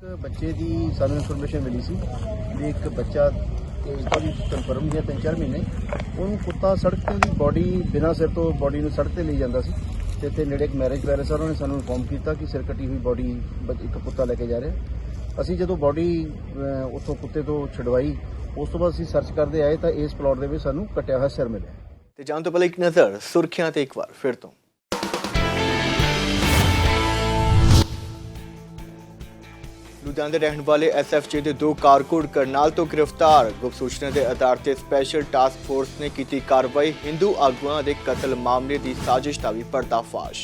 ਬੱਚੇ ਦੀ ਸਾਨੂੰ ਇਨਫੋਰਮੇਸ਼ਨ ਮਿਲੀ ਸੀ ਵੀ ਇੱਕ ਬੱਚਾ ਤੇ ਜਿਹੜੀ ਕਨਫਰਮ ਹੈ ਤਿੰਨ ਚਾਰ ਮਹੀਨੇ। ਉਹਨੂੰ ਕੁੱਤਾ ਸੜਕ ਤੇ ਦੀ ਬੋਡੀ ਬਿਨਾਂ ਸਿਰ ਤੋਂ ਬੋਡੀ ਨੂੰ ਸੜਕ ਤੇ ਲਈ ਜਾਂਦਾ ਸੀ ਤੇ ਇੱਥੇ ਨੇੜੇ ਇੱਕ ਮੈਰਿਜ ਪੈਲੇਸ ਆ ਉਹਨਾਂ ਨੇ ਸਾਨੂੰ ਇਨਫੋਰਮ ਕੀਤਾ ਕਿ ਸਿਰ ਕੱਟੀ ਹੋਈ ਬੋਡੀ ਇੱਕ ਕੁੱਤਾ ਲੈ ਕੇ ਜਾ ਰਿਹਾ। ਅਸੀਂ ਜਦੋਂ ਬੋਡੀ ਉੱਥੋਂ ਕੁੱਤੇ ਤੋਂ ਛਡਵਾਈ, ਉਸ ਤੋਂ ਬਾਅਦ ਅਸੀਂ ਸਰਚ ਕਰਦੇ ਆਏ ਤਾਂ ਇਸ ਪਲਾਟ ਦੇ ਵਿੱਚ ਸਾਨੂੰ ਕੱਟਿਆ ਹੋਇਆ ਸਿਰ ਮਿਲਿਆ। ਤੇ ਜਾਣ ਤੋਂ ਪਹਿਲਾਂ ਇੱਕ ਨਜ਼ਰ ਸੁਰਖੀਆਂ ਤੇ ਇੱਕ ਵਾਰ, ਫਿਰ ਤੋਂ। ਲੁਧਿਆਣਾ ਦੇ ਰਹਿਣ ਵਾਲੇ ਐਸਐਫਜੀ ਦੇ ਦੋ ਕਾਰਕੁਨ ਕਰਨਾਲ ਤੋਂ ਗ੍ਰਿਫਤਾਰ। ਗੁਪਤ ਸੂਚਨਾ ਦੇ ਆਧਾਰ ਤੇ ਸਪੈਸ਼ਲ ਟਾਸਕ ਫੋਰਸ ਨੇ ਕੀਤੀ ਕਾਰਵਾਈ। ਹਿੰਦੂ ਆਗੂਆਂ ਦੇ ਕਤਲ ਮਾਮਲੇ ਦੀ ਸਾਜ਼ਿਸ਼ ਦਾ ਵੀ ਪਰਦਾਫਾਸ਼।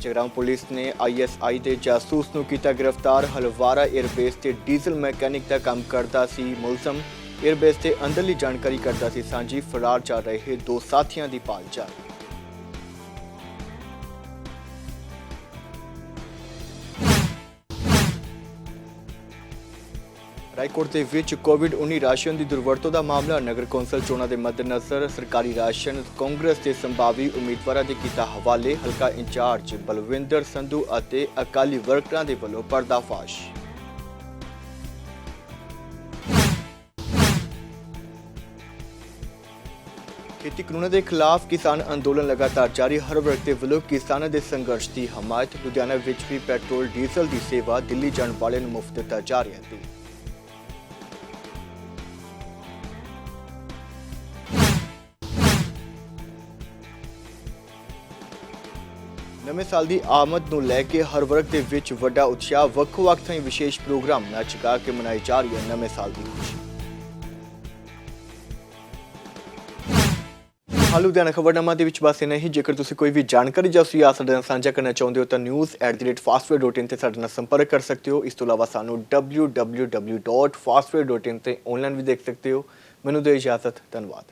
ਜਗਰਾਉਂ ਪੁਲਿਸ ਨੇ ਆਈਐਸਆਈ ਦੇ ਜਾਸੂਸ ਨੂੰ ਕੀਤਾ ਗ੍ਰਿਫਤਾਰ। ਹਲਵਾਰਾ 에ਅਰਬੇਸ ਤੇ ਡੀਜ਼ਲ ਮੈਕੈਨਿਕ ਦਾ ਕੰਮ ਕਰਦਾ ਸੀ ਮੁਲਜ਼ਮ। 에ਅਰਬੇਸ ਤੇ ਅੰਦਰਲੀ ਜਾਣਕਾਰੀ ਕਰਦਾ ਸੀ ਸਾਂਝੀ, ਫਰਾਰ ਚੱਲ ਰਹੇ ਦੋ ਸਾਥੀਆਂ ਦੀ ਭਾਲ ਜਾਰੀ। ਰਾਏਕੋਟ ਦੇ ਵਿੱਚ ਕੋਵਿਡ-19 ਰਾਸ਼ਨ ਦੀ ਦੁਰਵਰਤੋਂ ਦਾ ਮਾਮਲਾ, ਨਗਰ ਕੌਂਸਲ ਚੋਣਾਂ ਦੇ ਮੱਦੇਨਜ਼ਰ ਸਰਕਾਰੀ ਰਾਸ਼ਨ, ਕਾਂਗਰਸ ਦੇ ਸੰਭਾਵੀ ਉਮੀਦਵਾਰਾਂ ਦੇ ਕੀਤਾ ਹਵਾਲੇ, ਹਲਕਾ ਇੰਚਾਰਜ ਬਲਵਿੰਦਰ ਸੰਧੂ ਅਤੇ ਅਕਾਲੀ ਵਰਕਰਾਂ ਦੇ ਵੱਲੋਂ ਪਰਦਾਫਾਸ਼। ਖੇਤੀ ਕਾਨੂੰਨਾਂ ਦੇ ਖਿਲਾਫ ਕਿਸਾਨ ਅੰਦੋਲਨ ਲਗਾਤਾਰ ਜਾਰੀ, ਹਰ ਵਰਗ ਦੇ ਵੱਲੋਂ ਕਿਸਾਨਾਂ ਦੇ ਸੰਘਰਸ਼ ਦੀ ਹਮਾਇਤ, ਲੁਧਿਆਣਾ ਵਿੱਚ ਵੀ ਪੈਟਰੋਲ, ਡੀਜ਼ਲ ਦੀ ਸੇਵਾ, ਦਿੱਲੀ ਜਾਣ ਵਾਲਿਆਂ ਨੂੰ ਮੁਫਤ ਦਿੱਤਾ ਜਾ ਰਿਹਾ ਹੈ। ਨਵੇਂ ਸਾਲ ਦੀ ਆਮਦ ਨੂੰ ਲੈ ਕੇ ਹਰ ਵਰਗ ਦੇ ਵਿੱਚ ਵੱਡਾ ਉਤਸ਼ਾਹ, ਵੱਖ-ਵੱਖ ਥਾਈਂ ਵਿਸ਼ੇਸ਼ ਪ੍ਰੋਗਰਾਮ ਨੱਚ ਗਾ ਕੇ ਮਨਾਈ ਜਾ ਰਹੀ ਹੈ ਨਵੇਂ ਸਾਲ ਦੀ ਖੁਸ਼ੀ। ਹਾਲੂ ਦੇ ਖਬਰਨਾਮਾ ਦੇ ਵਿੱਚ ਬਸ ਇੰਨਾ ਹੀ। ਜੇਕਰ ਤੁਸੀਂ ਕੋਈ ਵੀ ਜਾਣਕਾਰੀ ਜਾਂ ਸੁਝਾਅ ਸਾਡੇ ਨਾਲ ਸਾਂਝਾ ਕਰਨਾ ਚਾਹੁੰਦੇ ਹੋ, ਤਾਂ news@fastway.in ਤੇ ਸਾਡੇ ਨਾਲ ਸੰਪਰਕ ਕਰ ਸਕਦੇ ਹੋ। ਇਸ ਤੋਂ ਇਲਾਵਾ ਸਾਨੂੰ www.fastway.in ਤੇ ਆਨਲਾਈਨ ਵੀ ਦੇਖ ਸਕਦੇ ਹੋ। ਮੈਨੂੰ ਦਿਓ ਇਜਾਜ਼ਤ। ਧੰਨਵਾਦ।